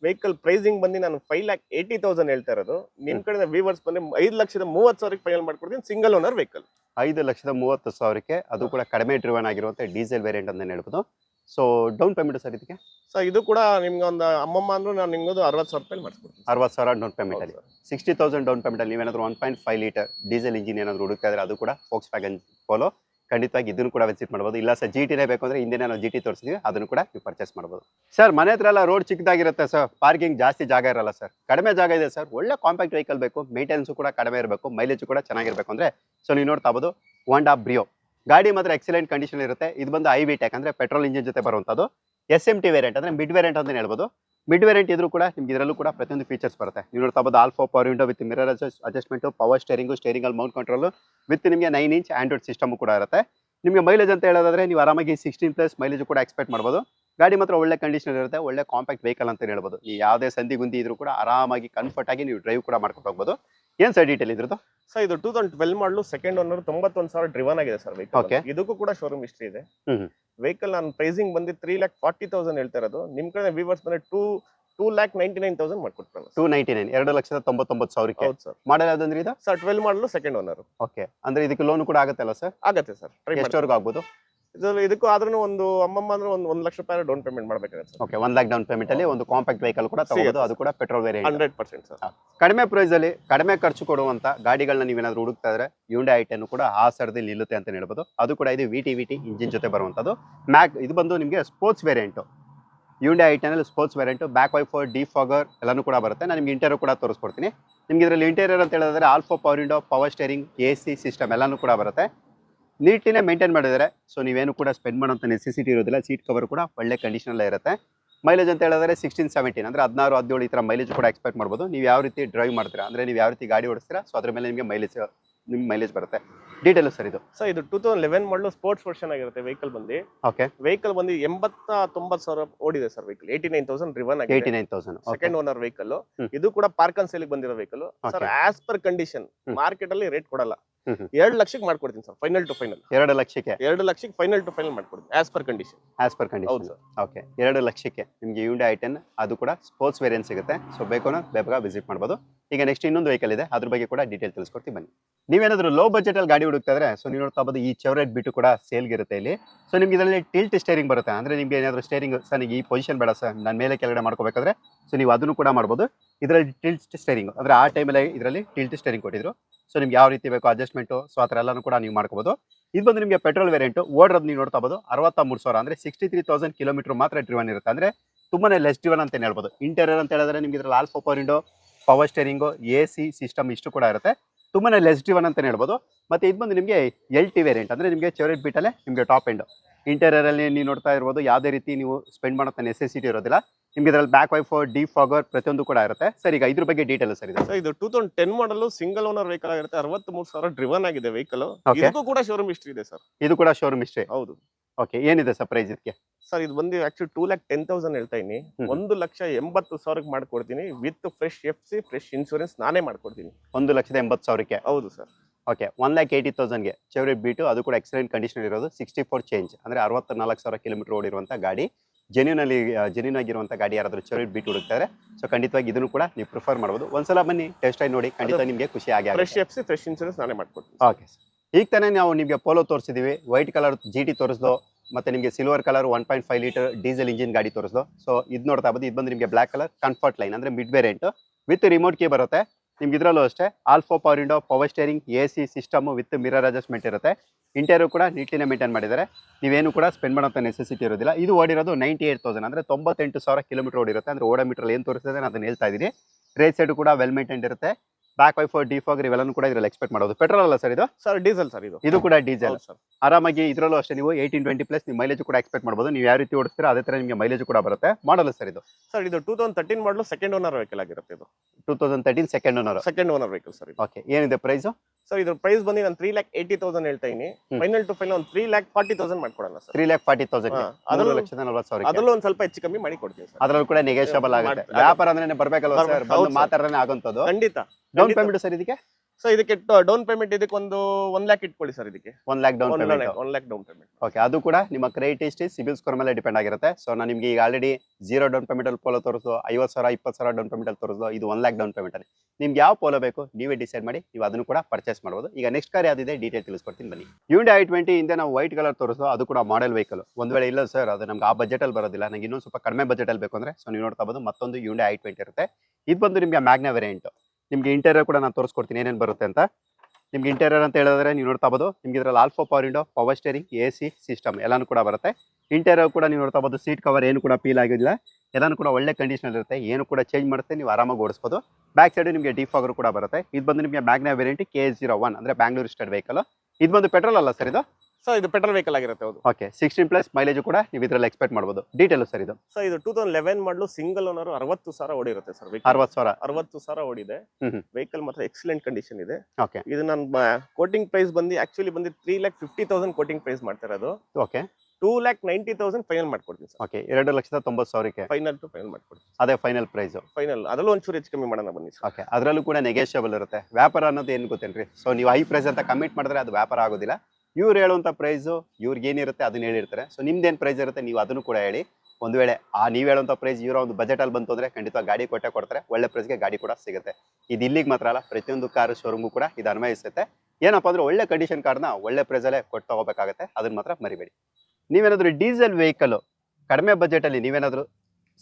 ವೆಹಿಕಲ್ ಪ್ರೈಸಿಂಗ್ ಬಂದು ನಾನು ಫೈವ್ ಲ್ಯಾಕ್ ಏಯ್ಟಿ ತೌಸಂಡ್ ಹೇಳ್ತಾ ಇರೋದು. ನಿಮ್ ಕಡೆ ವ್ಯೂವರ್ಸ್ ಬಂದ್ರೆ ಐದು ಲಕ್ಷದ ಮೂವತ್ತು ಸಾವಿರಕ್ಕೆ ಫೈನಲ್ ಮಾಡ್ಕೊಡ್ತೀನಿ ಸಿಂಗಲ್ ಓನರ್ ವೆಹಿಕಲ್ ಐದು ಲಕ್ಷದ ಮೂವತ್ತು ಸಾವಿರಕ್ಕೆ ಅದು ಕೂಡ ಕಡಿಮೆ ಡ್ರಿವನ್ ಆಗಿರುವಂಥ ಡೀಸೆಲ್ ವೇರಿಯಂಟ್ ಅಂತ ಹೇಳ್ಬೋದು. ಸೊ ಡೌನ್ ಪೇಮೆಂಟ್ ಸರ್ ಇದಕ್ಕೆ? ಸೊ ಇದು ಕೂಡ ನಿಮ್ಗೆ ಒಂದು ಅಮ್ಮಮ್ಮ ಅಂದ್ರೂ ನಾನು ನಿಮ್ಗೊಂದು ಅರವತ್ತು ಸಾವಿರ ರೂಪಾಯಿ ಮಾಡಿಸ್ಕೊಡ್ತೀನಿ. ಅರವತ್ತು ಸಾವಿರ ಡೌನ್ ಪೇಮೆಂಟ್ ಅಲ್ಲಿ. ಸಿಕ್ಸ್ಟಿ ತೌಸಂಡ್ ಡೌನ್ ಪೇಮೆಂಟ್ ಅಲ್ಲಿ ನೀವೇನಾದ್ರೂ one point five litre diesel engine ಏನಾದರೂ ಹುಡುಕ್ತಾ ಇದ್ರೆ ಅದು ಕೂಡ ಫೋಕ್ಸ್ ವ್ಯಾಗನ್ ಪೋಲೋ ಖಂಡಿತವಾಗಿ ಇದನ್ನು ಕೂಡ ವಿಸಿಟ್ ಮಾಡ್ಬೋದು. ಇಲ್ಲ ಸರ್ ಜಿ ಟಿನೇ ಬೇಕು ಅಂದ್ರೆ ಹಿಂದೆ ನಾವು ಜಿ ಟಿ ತೋರಿಸಿದ್ವಿ, ಅದನ್ನು ಕೂಡ ನೀವು ಪರ್ಚೇಸ್ ಮಾಡ್ಬೋದು. ಸರ್ ಮನೆ ಹತ್ರ ಎಲ್ಲ ರೋಡ್ ಚಿಕ್ಕದಾಗಿರುತ್ತೆ ಸರ್ ಪಾರ್ಕಿಂಗ್ ಜಾಸ್ತಿ ಜಾಗ ಇರಲ್ಲ ಸರ್ ಕಡಿಮೆ ಜಾಗ ಇದೆ ಸರ್ ಒಳ್ಳೆ ಕಾಂಪ್ಯಾಕ್ಟ್ ವೆಹಿಕಲ್ ಬೇಕು. ಮೇಂಟೆನೆನ್ಸ್ ಕೂಡ ಕಡಿಮೆ ಇರಬೇಕು. ಮೈಲೇಜ್ ಕೂಡ ಚೆನ್ನಾಗಿರಬೇಕು ಅಂದ್ರೆ ಸೊ ನೀವು ನೋಡ್ತಾ ಬೋದು ಹೋಂಡಾ ಬ್ರಿಯೋ ಗಾಡಿ ಮಾತ್ರ ಎಕ್ಸಲೆಂಟ್ ಕಂಡೀಷನ್ ಇರುತ್ತೆ. ಇದು ಬಂದು ಐ ವಿ ಟೆಕ್ ಅಂದ್ರೆ ಪೆಟ್ರೋಲ್ ಇಂಜಿನ್ ಜೊತೆ ಬರುವಂಥದ್ದು ಎಸ್ ಎಂ ಟಿ ವೇರಿಯಂಟ್ ಅಂದ್ರೆ ಮಿಡ್ ವೇರಿಯಂಟ್ ಅಂತ ಹೇಳ್ಬೋದು. ಮಿಡ್ ವೇರಿಯಂಟ್ ಇದ್ರೂ ಕೂಡ ನಿಮ್ಗೆ ಇದರಲ್ಲೂ ಕೂಡ ಪ್ರತಿಯೊಂದು ಫೀಚರ್ಸ್ ಬರುತ್ತೆ. ನೀವು ನೋಡ್ತಾ ಬೋದು all four power window with mirror adjustment power steering steering ಅಲ್ಲಿ ಮೌಂಟ್ ಕಂಟ್ರೋಲ್ ವಿತ್ ನಿಮಗೆ ನೈನ್ ಇಂಚ್ ಆಂಡ್ರಾಯ್ಡ್ ಸಿಸ್ಟಮ್ ಕೂಡ ಇರುತ್ತೆ. ನಿಮಗೆ ಮೈಲೇಜ್ ಅಂತ ಹೇಳೋದಾದ್ರೆ ನೀವು ಆರಾಮಾಗಿ ಸಿಕ್ಸ್ಟೀನ್ ಪ್ಲಸ್ ಮೈಲೇಜ್ ಕೂಡ ಎಕ್ಸ್ಪೆಕ್ಟ್ ಮಾಡ್ಬೋದು. ಗಾಡಿ ಮಾತ್ರ ಒಳ್ಳೆ ಕಂಡೀಷನ್ ಇರುತ್ತೆ, ಒಳ್ಳೆ ಕಾಂಪ್ಯಾಕ್ಟ್ ವೆಹಿಕಲ್ ಅಂತ ಹೇಳ್ಬೋದು. ನೀವು ಯಾವುದೇ ಸಂಧಿ ಗುಂದಿ ಇದ್ರೂ ಕೂಡ ಆರಾಮಾಗಿ ಕಂಫರ್ಟಾಗಿ ನೀವು ಡ್ರೈವ್ ಕೂಡ ಮಾಡ್ಕೊಂಡು ಹೋಗ್ಬೋದು ಏನ್ ಸರ್ ಡೀಟೇಲ್ ಇದ್ರದ್ದು? ಸರ್ ಇದು two thousand twelve model second owner ತೊಂಬತ್ತೊಂದು ಸಾವಿರ ಡ್ರಿವನ್ ಆಗಿದೆ ಸರ್ ವೆಹಿಕಲ್ Okay. ಇದಕ್ಕೂ ಕೂಡ ಶೋರೂಮ್ ಹಿಸ್ಟ್ರಿ ಇದೆ. ಹ್ಮ್. ವೆಹಿಕಲ್ ನಾನು ಪ್ರೈಸಿಂಗ್ ಬಂದು ತ್ರೀ ಲ್ಯಾಕ್ ಫಾರ್ಟಿ ತೌಸಂಡ್ ಹೇಳ್ತಾ ಇರೋದು. ನಿಮ್ ಕಡೆ ವಿವರ್ಸ್ ಬಂದ್ರೆ two two lakh ninety nine thousand ಮಾಡ್ಕೊಡ್ತಾನೆ two ninety nine ಎರಡು ಲಕ್ಷದ ತೊಂಬತ್ತೊಂಬತ್ತು ಸಾವಿರಕ್ಕೆ. ಹೌದು ಸರ್ ಮಾಡಲ್ ಯಾವ್ದಂದ್ರೆ ಇದು? Sir twelve model second owner okay ಅಂದ್ರೆ ಇದಕ್ಕೆ ಲೋನ್ ಕೂಡ ಆಗುತ್ತಲ್ಲ ಸರ್ ಆಗತ್ತೆ ಸರ್ ಟ್ರೈ ಮಾಡಿ. ಎಷ್ಟವರೆಗೂ ಆಗ್ಬೋದು? ಇದ್ರಲ್ಲಿ ಇದಕ್ಕೂ ಆದ್ರೂ ಒಂದು ಅಮ್ಮಮ್ಮ ಅಂದ್ರೆ ಒಂದು ಒಂದು ಲಕ್ಷ ರೂಪಾಯಿ ಡೌನ್ ಪೇಮೆಂಟ್ ಮಾಡಬೇಕಾಗುತ್ತೆ okay one lakh down payment ಅಲ್ಲಿ ಒಂದು ಕಾಂಪ್ಯಾಕ್ಟ್ ವೆಹಿಕಲ್ ಕೂಡ ತಗೋಬಹುದು ಅದು ಕೂಡ petrol variant hundred percent sir. ಕಡಿಮೆ ಪ್ರೈಸ್ ಅಲ್ಲಿ ಕಡಿಮೆ ಖರ್ಚು ಕೊಡುವಂತ ಗಾಡಿಗಳನ್ನ ನೀವೇನಾದ್ರೂ ಹುಡುಕ್ತಾ ಇದ್ರೆ ಯುಂಡೆ ಐಟನ್ ಕೂಡ ಆ ಸರದಲ್ಲಿ ನಿಲ್ಲುತ್ತೆ ಅಂತ ಹೇಳ್ಬೋದು. ಅದು ಕೂಡ ಇದು VT VT V T engine ಜೊತೆ ಬರುವಂತದ್ದು. ಮ್ಯಾಕ್ ಇದು ಬಂದು ನಿಮಗೆ ಸ್ಪೋರ್ಟ್ಸ್ ವೇರಿಯಂಟು ಯುಂಡೆ ಐಟನಲ್ಲಿ sports variant back wiper defogger ಎಲ್ಲಾನು ಕೂಡ ಬರುತ್ತೆ. ನಾನು ನಿಮ್ಗೆ ಇಂಟೀರಿಯರ್ ಕೂಡ ತೋರಿಸ್ಕೊಡ್ತೀನಿ. ನಿಮ್ಗೆ ಇದರಲ್ಲಿ ಇಂಟೀರಿಯರ್ ಅಂತ ಹೇಳಿದ್ರೆ all four power window power steering A C system ಎಲ್ಲಾನು ಕೂಡ ಬರುತ್ತೆ. ನೀಟಿನೇ ಮೇಂಟೈನ್ ಮಾಡಿದ್ದಾರೆ ಸೊ ನೀವೇನು ಕೂಡ ಸ್ಪೆಂಡ್ ಮಾಡೋಂಥ ನೆಸೆಸಿಟಿ ಇರೋದಿಲ್ಲ. ಸೀಟ್ ಕವರ್ ಕೂಡ ಒಳ್ಳೆ ಕಂಡೀಷನಲ್ಲೇ ಇರುತ್ತೆ. ಮೈಲೇಜ್ ಅಂತ ಹೇಳಿದ್ರೆ ಸಿಕ್ಸ್ಟೀನ್ ಸೆವೆಂಟೀನ್ ಅಂದ್ರೆ ಹದಿನಾರು ಹದಿನೇಳು ಈ ಥರ ಮೈಲೇಜ್ ಕೂಡ ಎಕ್ಸ್ಪೆಕ್ಟ್ ಮಾಡ್ಬೋದು. ನೀವು ಯಾವ ರೀತಿ ಡ್ರೈವ್ ಮಾಡ್ತೀರಾ? ಅಂದರೆ ನೀವು ಯಾವ ರೀತಿ ಗಾಡಿ ಓಡಿಸ್ತೀರಾ? ಸೊ ಅದ್ರ ಮೇಲೆ ನಿಮಗೆ ಮೈಲೇಜ್ ನಿಮ್ಮ ಮೈಲೇಜ್ ಬರುತ್ತೆ. ಡೀಟೇಲ್ ಸರ್ ಇದು. ಸರ್ ಇದು two thousand eleven model sports version ಆಗಿರುತ್ತೆ ವೆಹಿಕಲ್ ಬಂದು. ಓಕೆ ವೆಹಿಕಲ್ ಬಂದು ಎಂಬತ್ತ ತೊಂಬತ್ತು ಸಾವಿರ ಓಡಿದೆ sir vehicle eighty nine thousand driven eighty nine thousand second owner vehicle ಇದು ಕೂಡ ಪಾರ್ಕ್ ಅಂಡ್ ಸೇಲಿಗೆ ಬಂದಿರೋ vehicle sir as per condition. Market ಅಲ್ಲಿ ರೇಟ್ ಕೊಡಲ್ಲ. ಎರಡು ಲಕ್ಷಕ್ಕೆ ಮಾಡ್ಕೊಡ್ತೀನಿ ಸರ್ ಫೈನಲ್ ಟು ಫೈನಲ್ ಎರಡು ಲಕ್ಷಕ್ಕೆ? ಎರಡು ಲಕ್ಷಕ್ಕೆ ಫೈನಲ್ ಟು ಫೈನಲ್ ಮಾಡ್ಕೊಡ್ತೀನಿ as per condition as per condition okay ಎರಡು ಲಕ್ಷಕ್ಕೆ ನಿಮಗೆ ಯುಂಡೆ ಐ ಟೆನ್ ಅದು ಕೂಡ ಸ್ಪೋರ್ಟ್ಸ್ ವೇರಿಯಂಟ್ ಸಿಗುತ್ತೆ. ಸೊ ಬೇಕು ಬೇಗ ವಿಸಿಟ್ ಮಾಡ್ಬೋದು. ಈಗ ನೆಕ್ಸ್ಟ್ ಇನ್ನೊಂದು ವೆಹಿಕಲ್ ಇದೆ ಅದ್ರ ಬಗ್ಗೆ ಕೂಡ ಡೀಟೇಲ್ ತಿಳಿಸ್ಕೊಡ್ತೀವಿ ಬನ್ನಿ. ನೀವೇನಾದ್ರೂ ಲೋ ಬಜೆಟ್ ಅಲ್ಲಿ ಗಾಡಿ ಹುಡುಕ್ತಾ ಇದ್ರೆ ಸೊ ನೀವು ನೋಡ್ತಾ ಬೋದು ಈ ಚೆವರೇಟ್ ಬಿಟ್ಟು ಕೂಡ ಸೇಲ್ಗೆ ಇರುತ್ತೆ ಇಲ್ಲಿ. ಸೊ ನಿಮ್ಗೆ ಇದರಲ್ಲಿ ಟಿಲ್ಟ್ ಸ್ಟೇರಿಂಗ್ ಬರುತ್ತೆ ಅಂದ್ರೆ ನಿಮ್ಗೆ ಏನಾದ್ರು ಸ್ಟೇರಿಂಗ್ ಸರ್ ನನಗೆ ಈ ಪೊಸಿಷನ್ ಬೇಡ ಸರ್ ನಾನು ಮೇಲೆ ಕೆಳಗಡೆ ಮಾಡ್ಕೋಬೇಕಾದ್ರೆ ಸೊ ನೀವು ಅದನ್ನು ಕೂಡ ಮಾಡ್ಬೋದು. ಇದರಲ್ಲಿ ಟಿಲ್ಟ್ ಸ್ಟೇರಿಂಗ್ ಅಂದ್ರೆ ಆ ಟೈಮಲ್ಲಿ ಇದರಲ್ಲಿ ಟಿಲ್ಟ್ ಸ್ಟೇರಿಂಗ್ ಕೊಟ್ಟಿದ್ರು. ಸೊ ನಿಮ್ಗೆ ಯಾವ ರೀತಿ ಬೇಕು ಅಡ್ಜಸ್ಟ್ಮೆಂಟು ಸೊ ಆ ಥರ ಎಲ್ಲನೂ ಕೂಡ ನೀವು ಮಾಡ್ಕೋಬೋದು. ಇದು ಬಂದು ನಿಮಗೆ ಪೆಟ್ರೋಲ್ ವೇರಿಯಂಟು ಓಡ್ರದ್ದು ನೀವು ನೋಡ್ತಾ ಬೋದು ಅರವತ್ತ ಮೂರು ಸಾವಿರ ಅಂದ್ರೆ ಸಿಕ್ಸ್ಟಿ ತ್ರೀ ತೌಸಂಡ್ ಕಿಲೋಮೀಟರ್ ಮಾತ್ರ ಡ್ರಿವನ್ ಇರುತ್ತೆ. ಅಂದ್ರೆ ತುಂಬಾನೇ ಲೆಸ್ ಡ್ರಿವನ್ ಅಂತ ಹೇಳ್ಬೋದು. ಇಂಟೀರಿಯರ್ ಅಂತ ಹೇಳಿದ್ರೆ ನಿಮ್ಗೆ ಇದರಲ್ಲಿ all four power window power steering A system ಇಷ್ಟು ಕೂಡ ಇರುತ್ತೆ. ತುಂಬಾನೇ ಲೆಸ್ ಡ್ರಿವನ್ ಅಂತ ಹೇಳ್ಬೋದು. ಮತ್ತೆ ಇದು ಬಂದು ನಿಮಗೆ ಎಲ್ ಟಿ ವೇರಿಯಂಟ್ ಅಂದ್ರೆ ನಿಮಗೆ ಚೆವರೇಟ್ ಬಿಟ್ಟಲ್ಲೇ ನಿಮಗೆ ಟಾಪ್ ಎಂಡ್ ಇಂಟೀರಿಯರಲ್ಲಿ ನೀವು ನೋಡ್ತಾ ಇರ್ಬೋದು, ಯಾವುದೇ ರೀತಿ ನೀವು ಸ್ಪೆಂಡ್ ಮಾಡೋಂಥ ನೆಸೆಸಿಟಿ ಇರೋದಿಲ್ಲ. ನಿಮ್ಗೆ ಇದರಲ್ಲಿ ಬ್ಯಾಕ್ ವೈಫ್ ಡಿ ಫಾಗರ್ ಪ್ರತಿಯೊಂದು ಕೂಡ ಇರುತ್ತೆ. ಸರ್ ಈಗ ಇದ್ರ ಬಗ್ಗೆ ಡೀಟೇಲ್ ಸರ್ ಇದೆ? ಸರ್ ಇದು two thousand ten model single owner vehicle ಆಗಿರುತ್ತೆ. ಅರವತ್ತ್ ಮೂರು ಸಾವಿರ ಡ್ರಿವನ್ ಆಗಿದೆ ವೆಹಿಕಲ್ ಇದು ಇದಕ್ಕೂ ಕೂಡ ಶೋರೂಮ್ ಹಿಸ್ಟ್ರಿ ಇದೆ ಸರ್. ಇದು ಕೂಡ ಶೋರೂಮ್ ಇಷ್ಟೇ ಹೌದು. ಓಕೆ ಏನಿದೆ ಸರ್ ಪ್ರೈಸ್ ಇದಕ್ಕೆ? ಸರ್ ಇದು ಬಂದು actually two lakh ten thousand ಹೇಳ್ತಾ ಇನ್ನಿ ಒಂದು ಲಕ್ಷ ಎಂಬತ್ತು ಸಾವಿರಕ್ಕೆ ಮಾಡ್ಕೊಡ್ತೀನಿ. With fresh F C fresh insurance ನಾನೇ ಮಾಡ್ಕೊಡ್ತೀನಿ. ಒಂದು ಲಕ್ಷದ ಎಂಬತ್ತು ಸಾವಿರಕ್ಕೆ? ಹೌದು sir. Okay one lakh eighty ತೌಸಂಡ್ಗೆ ಚೌರಿ ಬೀಟು ಅದು ಕೂಡ ಎಕ್ಸಲೆಂಟ್ ಕಂಡೀಷನ್ ಇರೋದು ಸಿಕ್ಸ್ಟಿ ಫೋರ್ ಚೇಂಜ್ ಅಂದರೆ ಅರವತ್ತ ನಾಲ್ಕು ಸಾವಿರ ಕಿಲೋಮೀಟರ್ ಓಡಿರುವಂಥ ಗಾಡಿ. ಜೆನ್ಯೂನಲ್ಲಿ ಜೆನ್ಯೂನ್ ಆಗಿರುವಂಥ ಗಾಡಿ ಯಾರಾದರೂ ಚೊರಿ ಬಿಟ್ಟು ಹುಡುಕ್ತಾರೆ. ಸೊ ಖಂಡಿತವಾಗಿ ಇದನ್ನು ಕೂಡ ನೀವು ಪ್ರಿಫರ್ ಮಾಡ್ಬೋದು. ಒಂದ್ಸಲ ಬನ್ನಿ ಟೆಸ್ಟ್ ಆಗಿ ನೋಡಿ. ಖಂಡಿತ ನಿಮಗೆ ಖುಷಿ ಆಗಿ fresh F C fresh insurance ನಾನೇ ಮಾಡ್ಕೊಡ್ತೀನಿ. ಓಕೆ ಈಗ ತಾನೇ ನಾವು ನಿಮಗೆ ಪೋಲೋ ತೋರಿಸಿದ್ದೀವಿ ವೈಟ್ ಕಲರ್ ಜಿ ಟಿ ತೋರಿಸ್ದು ಮತ್ತೆ ನಿಮಗೆ silver colour one point five litre diesel engine ಗಾಡಿ ತೋರಿಸ್ದು. ಸೊ ಇದು ನೋಡ್ತಾ ಬಂದು ಇದು ಬಂದು ನಿಮಗೆ ಬ್ಲಾಕ್ ಕಲರ್ ಕಂಫರ್ಟ್ ಲೈನ್ ಅಂದರೆ mid variant with remote key ಬರುತ್ತೆ. ನಿಮ್ಗೆ ಇದರಲ್ಲೂ ಅಷ್ಟೇ all four power window power steering A C system with mirror adjustment ಇರುತ್ತೆ. ಇಂಟೇರಿಯರ್ ಕೂಡ ನೀಟ್ಲಿನೇ ಮೇಂಟೈನ್ ಮಾಡಿದ್ದಾರೆ. ನೀವೇನು ಕೂಡ ಸ್ಪೆಂಡ್ ಮಾಡೋಂಥ ನೆಸೆಸಿಟಿ ಇರೋದಿಲ್ಲ. ಇದು ಓಡಿರೋದು ನೈಂಟಿ ಏಟ್ ತೌಸಂಡ್ ಅಂದರೆ ತೊಂಬತ್ತೆಂಟು ಸಾವಿರ ಕಿಲೋಮೀಟರ್ ಓಡಿರುತ್ತೆ. ಅಂದರೆ ಓಡೋಮೀಟರ್ ಏನು ತೋರಿಸ್ತದೆ ನಾನು ಅದನ್ನ ಹೇಳ್ತಾ ಇದ್ದೀನಿ. ರೇಟ್ ಸೈಡ್ ಕೂಡ ವೆಲ್ ಮೇಂಟೈನ್ ಇರುತ್ತೆ. ಬ್ಯಾಕ್ ವೈಫ್ ಡಿ ಫಾಗರ್ ಇವೆಲ್ಲನೂ ಕೂಡ ಇದರಲ್ಲಿ ಎಕ್ಸ್ಪೆಕ್ಟ್ ಮಾಡೋದು. ಪೆಟ್ರೋಲ್ ಅಲ್ಲ ಸರ್ ಇದು? ಸರ್ ಡೀಸೆಲ್ ಸರ್ ಇದು. ಇದು ಕೂಡ ಡೀಸೆಲ್ ಸರ್ ಆರಾಮಾಗಿ ಇದರಲ್ಲೂ ಅಷ್ಟೇ ನೀವು ಏಯ್ಟೀನ್ ಟ್ವೆಂಟಿ ಪ್ಲಸ್ ನೀವು ಮೈಲೇಜ್ ಕೂಡ ಎಕ್ಸ್ಪೆಕ್ಟ್ ಮಾಡ್ಬೋದು. ನೀವು ಯಾವ ರೀತಿ ಓಡಿಸ್ತೀರಾ ಅದೇ ಥರ ನಿಮಗೆ ಮೈಲೇಜ್ ಕೂಡ ಬರುತ್ತೆ. ಮಾಡಲ್ಲ ಸರ್ ಇದು? ಸರ್ ಇದು two thousand thirteen model second owner vehicle ಆಗಿರುತ್ತೆ ಇದು. Two thousand thirteen second owner second owner vehicle sir okay ಏನಿದೆ ಪ್ರೈಸು ಸರ್ ಇದ್ರ ಪ್ರೈಸ್ ಬಂದು ನಾನು ತ್ರೀ ಲ್ಯಾಕ್ ಏಯ್ಟಿ ತೌಸಂಡ್ ಹೇಳ್ತಾ ಇನಿ ಫೈನಲ್ ಟು ಫೈನಲ್ ಒಂದು ತ್ರೀ ಲ್ಯಾಕ್ ಫಾರ್ಟಿ ತೌಸಂಡ್ ಮಾಡ್ಕೊಡೋಣ sir. Three lakh forty thousand ಅದರಲ್ಲೂ ಲಕ್ಷದ ನಲ್ವತ್ತು ಸಾವಿರ ಅದರಲ್ಲೂ ಒಂದು ಸ್ವಲ್ಪ ಹೆಚ್ಚು ಕಮ್ಮಿ ಮಾಡಿ ಕೊಡ್ತೀವಿ ಸರ್. ಅದರಲ್ಲೂ ಕೂಡ ನೆಗೆಷಬಲ್ ಆಗುತ್ತೆ. ವ್ಯಾಪಾರ ಅಂದ್ರೆ ಬರಬೇಕಲ್ಲ ಸರ್. ಮಾತಾಡ್ರೆ ಆಗುವಂಥದ್ದು ಖಂಡಿತ. ಡೌನ್ ಪೇಮೆಂಟ್ ಸರ್ ಇದಕ್ಕೆ? ಸೊ ಇದಕ್ಕೆ ಡೌನ್ ಪೇಮೆಂಟ್ ಇದಕ್ಕೆ ಒಂದು ಒನ್ ಲ್ಯಾಕ್ ಇಟ್ಕೊಳ್ಳಿ ಸರ್ ಇದಕ್ಕೆ. One lakh down one payment lakh one lakh down payment okay ಅದು ಕೂಡ ನಿಮ್ಮ ಕ್ರೆಡಿಟ್ ಹಿಸ್ಟ್ರಿ ಸಿಬಿಲ್ ಸ್ಕೋರ್ ಮೇಲೆ ಡಿಪೆಂಡ್ ಆಗಿರುತ್ತೆ. ಸೊ ನಾನು ನಿಮಗೆ ಈಗ ಆಲ್ರೆಡಿ ಜೀರೋ ಡೌನ್ ಪೇಮೆಂಟ್ ಅಲ್ಲಿ ಪೋಲೋ ತೋರಿಸು ಐವತ್ತು ಸಾವಿರ ಇಪ್ಪತ್ತು ಸಾವಿರ ಡೌನ್ ಪೇಮೆಂಟ್ ಅಲ್ಲಿ ತೋರಿಸೋ ಇದು ಒನ್ ಲ್ಯಾಕ್ ಡೌನ್ ಪೇಮೆಂಟ್ ಅಲ್ಲಿ. ನಿಮ್ಗೆ ಯಾವ ಪೋಲೋ ಬೇಕು ನೀವೇ ಡಿಸೈಡ್ ಮಾಡಿ ನೀವು ಅದನ್ನು ಕೂಡ ಪರ್ಚೇಸ್ ಮಾಡಬಹುದು ಈಗ ನೆಕ್ಸ್ಟ್ ಕಾರ್ ಯಾವ್ದಿದೆ ಡೀಟೇಲ್ ತಿಳಿಸ್ಕೊಡ್ತೀನಿ ಬನ್ನಿ. ಯೂಂಡಿ ಐ ಟ್ವೆಂಟಿ ಹಿಂದೆ ನಾವು ವೈಟ್ ಕಲರ್ ತೋರಿಸೋ ಅದು ಕೂಡ ಮಾಡೆಲ್ ವೆಹಿಕಲ್ ಒಂದ್ ವೇಳೆ ಇಲ್ಲ ಸರ್ ಅದು ನಮ್ಗೆ ಆ ಬಜೆಟ್ ಅಲ್ಲಿ ಬರೋದಿಲ್ಲ. ನಂಗೆ ಇನ್ನೊಂದು ಸ್ವಲ್ಪ ಕಡಿಮೆ ಬಜೆಟ್ ಅಲ್ಲಿ ಬೇಕು ಅಂದ್ರೆ ಸೊ ನೀವು ನೋಡ್ತಾ ಮತ್ತೊಂದು ಯೂಂಡಿ ಐ ಟ್ವೆಂಟಿ ಇರುತ್ತೆ. ಇದು ಬಂದು ನಿಮಗೆ ಮ್ಯಾಗ್ನ ವೇರಿಯಂಟ್ ನಿಮ್ಗೆ ಇಂಟೀರಿಯರ್ ಕೂಡ ನಾನು ತೋರಿಸ್ಕೊಡ್ತೀನಿ ಏನೇನು ಬರುತ್ತೆ ಅಂತ. ನಿಮ್ಗೆ ಇಂಟೀರಿಯರ್ ಅಂತ ಹೇಳಿದ್ರೆ ನೀವು ನೋಡ್ತಾ ಬೋದು ನಿಮ್ಗೆ ಇದ್ರಲ್ಲಿ alpha power window power steering A C system ಎಲ್ಲಾನು ಕೂಡ ಬರುತ್ತೆ. ಇಂಟೀರಿಯರ್ ಕೂಡ ನೀವು ನೋಡ್ತಾ ಬೋದು ಸೀಟ್ ಕವರ್ ಏನು ಕೂಡ ಪೀಲ್ ಆಗಿಲ್ಲ. ಎಲ್ಲಾನು ಕೂಡ ಒಳ್ಳೆ ಕಂಡೀಷನ್ ಇರುತ್ತೆ. ಏನು ಕೂಡ ಚೇಂಜ್ ಮಾಡುತ್ತೆ ನೀವು ಆರಾಮಾಗಿ ಓಡಿಸ್ಬೋದು. ಬ್ಯಾಕ್ ಸೈಡ್ ನಿಮಗೆ ಡಿಫಾಗರ್ ಕೂಡ ಬರುತ್ತೆ. ಇದು ಬಂದು ನಿಮಗೆ Magna variant K zero one ಅಂದ್ರೆ ಬ್ಯಾಂಗ್ಳೂರು ಸ್ಟೇಟ್ ವೆಹಿಕಲ್ ಇದು ಬಂದು ಪೆಟ್ರೋಲ್ ಅಲ್ಲ ಸರ್ ಇದು? ಸೊ ಇದು ಪೆಟ್ರೋಲ್ ವೆಹಿಕಲ್ ಆಗಿರುತ್ತೆ ಹೌದು. ಓಕೆ ಸಿಕ್ಸ್ಟೀನ್ ಪ್ಲಸ್ ಮೈಲೇಜ್ ಕೂಡ ನೀವು ಇದರಲ್ಲಿ ಎಕ್ಸ್ಪೆಕ್ಟ್ ಮಾಡಬಹುದು ಡೀಟೇಲ್ ಸರ್ ಇದು. ಸೊ ಇದು two thousand eleven model single owner ಅರವತ್ತು ಸಾವಿರ ಓಡಿರುತ್ತೆ ಸರ್ ಅರವತ್ತು ಸಾವಿರ. ಅರವತ್ತು ಸಾವಿರ ಓಡಿದೆ. ಹ್ಮ್. ವೆಹಿಕಲ್ ಮಾತ್ರ ಎಕ್ಸಲೆಂಟ್ ಕಂಡೀಷನ್ ಇದೆ. ಓಕೆ ಇದು ನನ್ನ ಕೋಟಿಂಗ್ ಪ್ರೈಸ್ ಬಂದು ಆಕ್ಚುಲಿ ಬಂದು three lakh fifty thousand quoting price ಮಾಡ್ತಾ ಇರೋದು okay two lakh ninety thousand final ಮಾಡ್ಕೊಡ್ತೀನಿ ಸರ್ ಓಕೆ ಎರಡು ಲಕ್ಷದ ತೊಂಬತ್ತು ಸಾವಿರಕ್ಕೆ. ಫೈನಲ್ ಟು ಫೈನಲ್ ಮಾಡ್ಕೊಡ್ತೀನಿ ಅದೇ ಫೈನಲ್ ಪ್ರೈಸ್ ಫೈನಲ್ ಅದರಲ್ಲೂ ಒಂಚೂರು ಹೆಚ್ಚು ಕಮ್ಮಿ ಮಾಡೋಣ ಬನ್ನಿ ಸರ್ ಓಕೆ ಅದರಲ್ಲೂ ಕೂಡ ನೆಗೆಷಿಯಬಲ್ ಇರುತ್ತೆ. ವ್ಯಾಪಾರ ಅನ್ನೋದು ಏನು ಗೊತ್ತೇನ್ರಿ? ಸೊ ನೀವು ಹೈ ಪ್ರೈಸ್ ಅಂತ ಕಮಿಟ್ ಮಾಡಿದ್ರೆ ಅದು ವ್ಯಾಪಾರ ಆಗೋದಿಲ್ಲ. ಇವ್ರು ಹೇಳುವಂಥ ಪ್ರೈಸು ಇವ್ರಿಗೆ ಏನಿರುತ್ತೆ ಅದನ್ನ ಹೇಳಿರ್ತಾರೆ. ಸೊ ನಿಮ್ದೇನು ಪ್ರೈಸ್ ಇರುತ್ತೆ ನೀವು ಅದನ್ನು ಕೂಡ ಹೇಳಿ. ಒಂದು ವೇಳೆ, ಆ ನೀವು ಹೇಳುವಂಥ ಪ್ರೈಸ್ ಇವರ ಒಂದು ಬಜೆಟಲ್ಲಿ ಬಂತು ಅಂದರೆ ಖಂಡಿತ ಗಾಡಿ ಕೊಟ್ಟೆ ಕೊಡ್ತಾರೆ. ಒಳ್ಳೆ ಪ್ರೈಸ್ಗೆ ಗಾಡಿ ಕೂಡ ಸಿಗುತ್ತೆ. ಇದು ಇಲ್ಲಿಗೆ ಮಾತ್ರ ಅಲ್ಲ, ಪ್ರತಿಯೊಂದು ಕಾರ್ ಶೋರೂಮ್ಗೂ ಕೂಡ ಇದು ಅನ್ವಯಿಸುತ್ತೆ. ಏನಪ್ಪ ಅಂದ್ರೆ ಒಳ್ಳೆ ಕಂಡೀಷನ್ ಕಾರ್ನ ಒಳ್ಳೆ ಪ್ರೈಸಲ್ಲೇ ಕೊಟ್ಟು ತಗೋಬೇಕಾಗುತ್ತೆ. ಅದನ್ನ ಮಾತ್ರ ಮರಿಬೇಡಿ. ನೀವೇನಾದರೂ ಡೀಸೆಲ್ ವೆಹಿಕಲ್ ಕಡಿಮೆ ಬಜೆಟಲ್ಲಿ ನೀವೇನಾದರೂ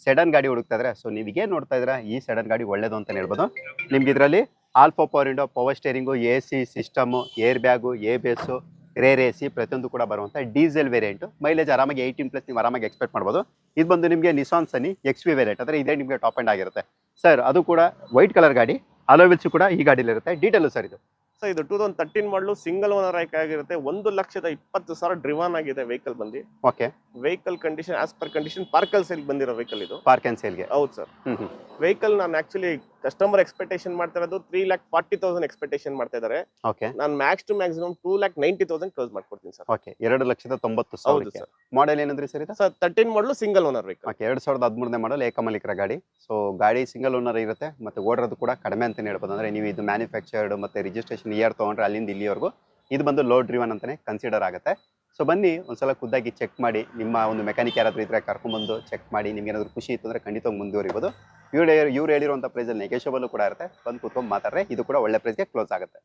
ಸೆಡನ್ ಗಾಡಿ ಹುಡುಕ್ತಾ ಇದ್ರೆ ಸೊ ಏನ್ ನೋಡ್ತಾ ಇದ್ರೆ ಈ ಸೆಡನ್ ಗಾಡಿ ಒಳ್ಳೇದು ಅಂತ ಹೇಳ್ಬೋದು. ನಿಮ್ಗೆ ಇದರಲ್ಲಿ alpha power window power steering A C system air bag ABS rear A C ಪ್ರತಿಯೊಂದು ಕೂಡ ಬರುವಂಥ ಡೀಸೆಲ್ ವೇರಿಯಂಟು. ಮೈಲೇಜ್ ಆರಾಮಾಗಿ ಏಯ್ಟೀನ್ ಪ್ಲಸ್ ನೀವು ಆರಾಮಾಗಿ ಎಕ್ಸ್ಪೆಕ್ಟ್ ಮಾಡ್ಬೋದು. ಇದು ಬಂದು ನಿಮಗೆ ನಿಸಾನ್ ಸನಿ ಎಕ್ಸ್ ವಿ ವೇರಿಯಂಟ್ ಅಂದರೆ ಇದೇ ನಿಮಗೆ ಟಾಪ್ ಎಂಡ್ ಆಗಿರುತ್ತೆ. ಸರ್ ಅದು ಕೂಡ ವೈಟ್ ಕಲರ್ ಗಾಡಿ ಅಲೋವಿಲ್ಸ್ ಕೂಡ ಈ ಗಾಡಿಲಿರುತ್ತೆ ಡೀಟೇಲು ಸರ್ ಇದು. ಸರ್ ಇದು two thousand thirteen model single owner ಆಯ್ಕೆ ಆಗಿರುತ್ತೆ. ಒಂದು ಲಕ್ಷದ ಇಪ್ಪತ್ತು ಸಾವಿರ ಡ್ರಿವಾನ್ ಆಗಿದೆ ವೆಹಿಕಲ್ ಬಂದು. Okay vehicle condition as per condition park and sale ಬಂದಿರೋ ವೆಹಿಕಲ್ ಇದು. ಪಾರ್ಕ್ ಆ್ಯಂಡ್ ಸೇಲ್ಗೆ ಹೌದು ಸರ್ ಹ್ಞೂ ಹ್ಞೂ ವೆಹಿಕಲ್ ನಾನು ಆಕ್ಚುಲಿ ಕಸ್ಟಮರ್ ಎಕ್ಸ್ಪೆಕ್ಟೇಷನ್ ಮಾಡ್ತಾ ಇರೋದು three lakh forty thousand expectation ಮಾಡ್ತಾ ಇದ್ದಾರೆ ಓಕೆ ನಾನು max to maximum two lakh ninety thousand close ಮಾಡ್ಕೊಡ್ತೀನಿ ಸರ್ ಓಕೆ ಎರಡು ಲಕ್ಷದ ತೊಂಬತ್ತು ಸಾವಿರ ಸರ್ ಮಾಡೆಲ್ ಏನಂದ್ರೆ ಸರ್ ಇದು? Sir thirteen model single owner vehicle okay ಎರಡು ಸಾವಿರದ ಹದಿಮೂರನೇ ಮಾಡಲ್ ಏಕಮಾಲಿಕರ ಗಾಡಿ. ಸೊ ಗಾಡಿ ಸಿಂಗಲ್ ಓನರ್ ಇರುತ್ತೆ ಮತ್ತೆ ಓಡೋದು ಕೂಡ ಕಡಿಮೆ ಅಂತ ಹೇಳ್ಬೋದು. ಅಂದ್ರೆ ನೀವು ಇದು ಮ್ಯಾನುಫ್ಯಾಕ್ಚರ್ಡ್ ಮತ್ತೆ ರಿಜಿಸ್ಟ್ರೇಷನ್ ಇಯರ್ ತೊಗೊಂಡ್ರೆ ಅಲ್ಲಿಂದ ಇಲ್ಲಿವರೆಗೂ ಇದು ಬಂದು ಲೋಡ್ ಡ್ರಿವನ್ ಅಂತಾನೆ ಕನ್ಸಿಡರ್ ಆಗುತ್ತೆ. ಸೊ ಬನ್ನಿ ಒಂದ್ಸಲ ಖುದ್ದಾಗಿ ಚೆಕ್ ಮಾಡಿ ನಿಮ್ಮ ಒಂದು ಮೆಕ್ಯಾನಿಕ್ ಯಾರಾದ್ರೂ ಇದ್ರೆ ಕರ್ಕೊಂಡ್ಬಂದು ಚೆಕ್ ಮಾಡಿ ನಿಮ್ಗೆ ಏನಾದ್ರು ಖುಷಿ ಇತ್ತು ಅಂದ್ರೆ ಖಂಡಿತವಾಗಿ ಮುಂದುವರಿಬೋದು. ಇವ್ರು ಇವ್ರು ಹೇಳಿರುವಂಥ ಪ್ರೈಸಲ್ಲಿ ನೆಗೆಷಬಲ್ ಕೂಡ ಇರುತ್ತೆ. ಬಂದು ಕೂತ್ಕೊಂಡು ಮಾತಾಡ್ರೆ. ಇದು ಕೂಡ ಒಳ್ಳೆ ಪ್ರೈಸ್ಗೆ ಕ್ಲೋಸ್ ಆಗುತ್ತೆ.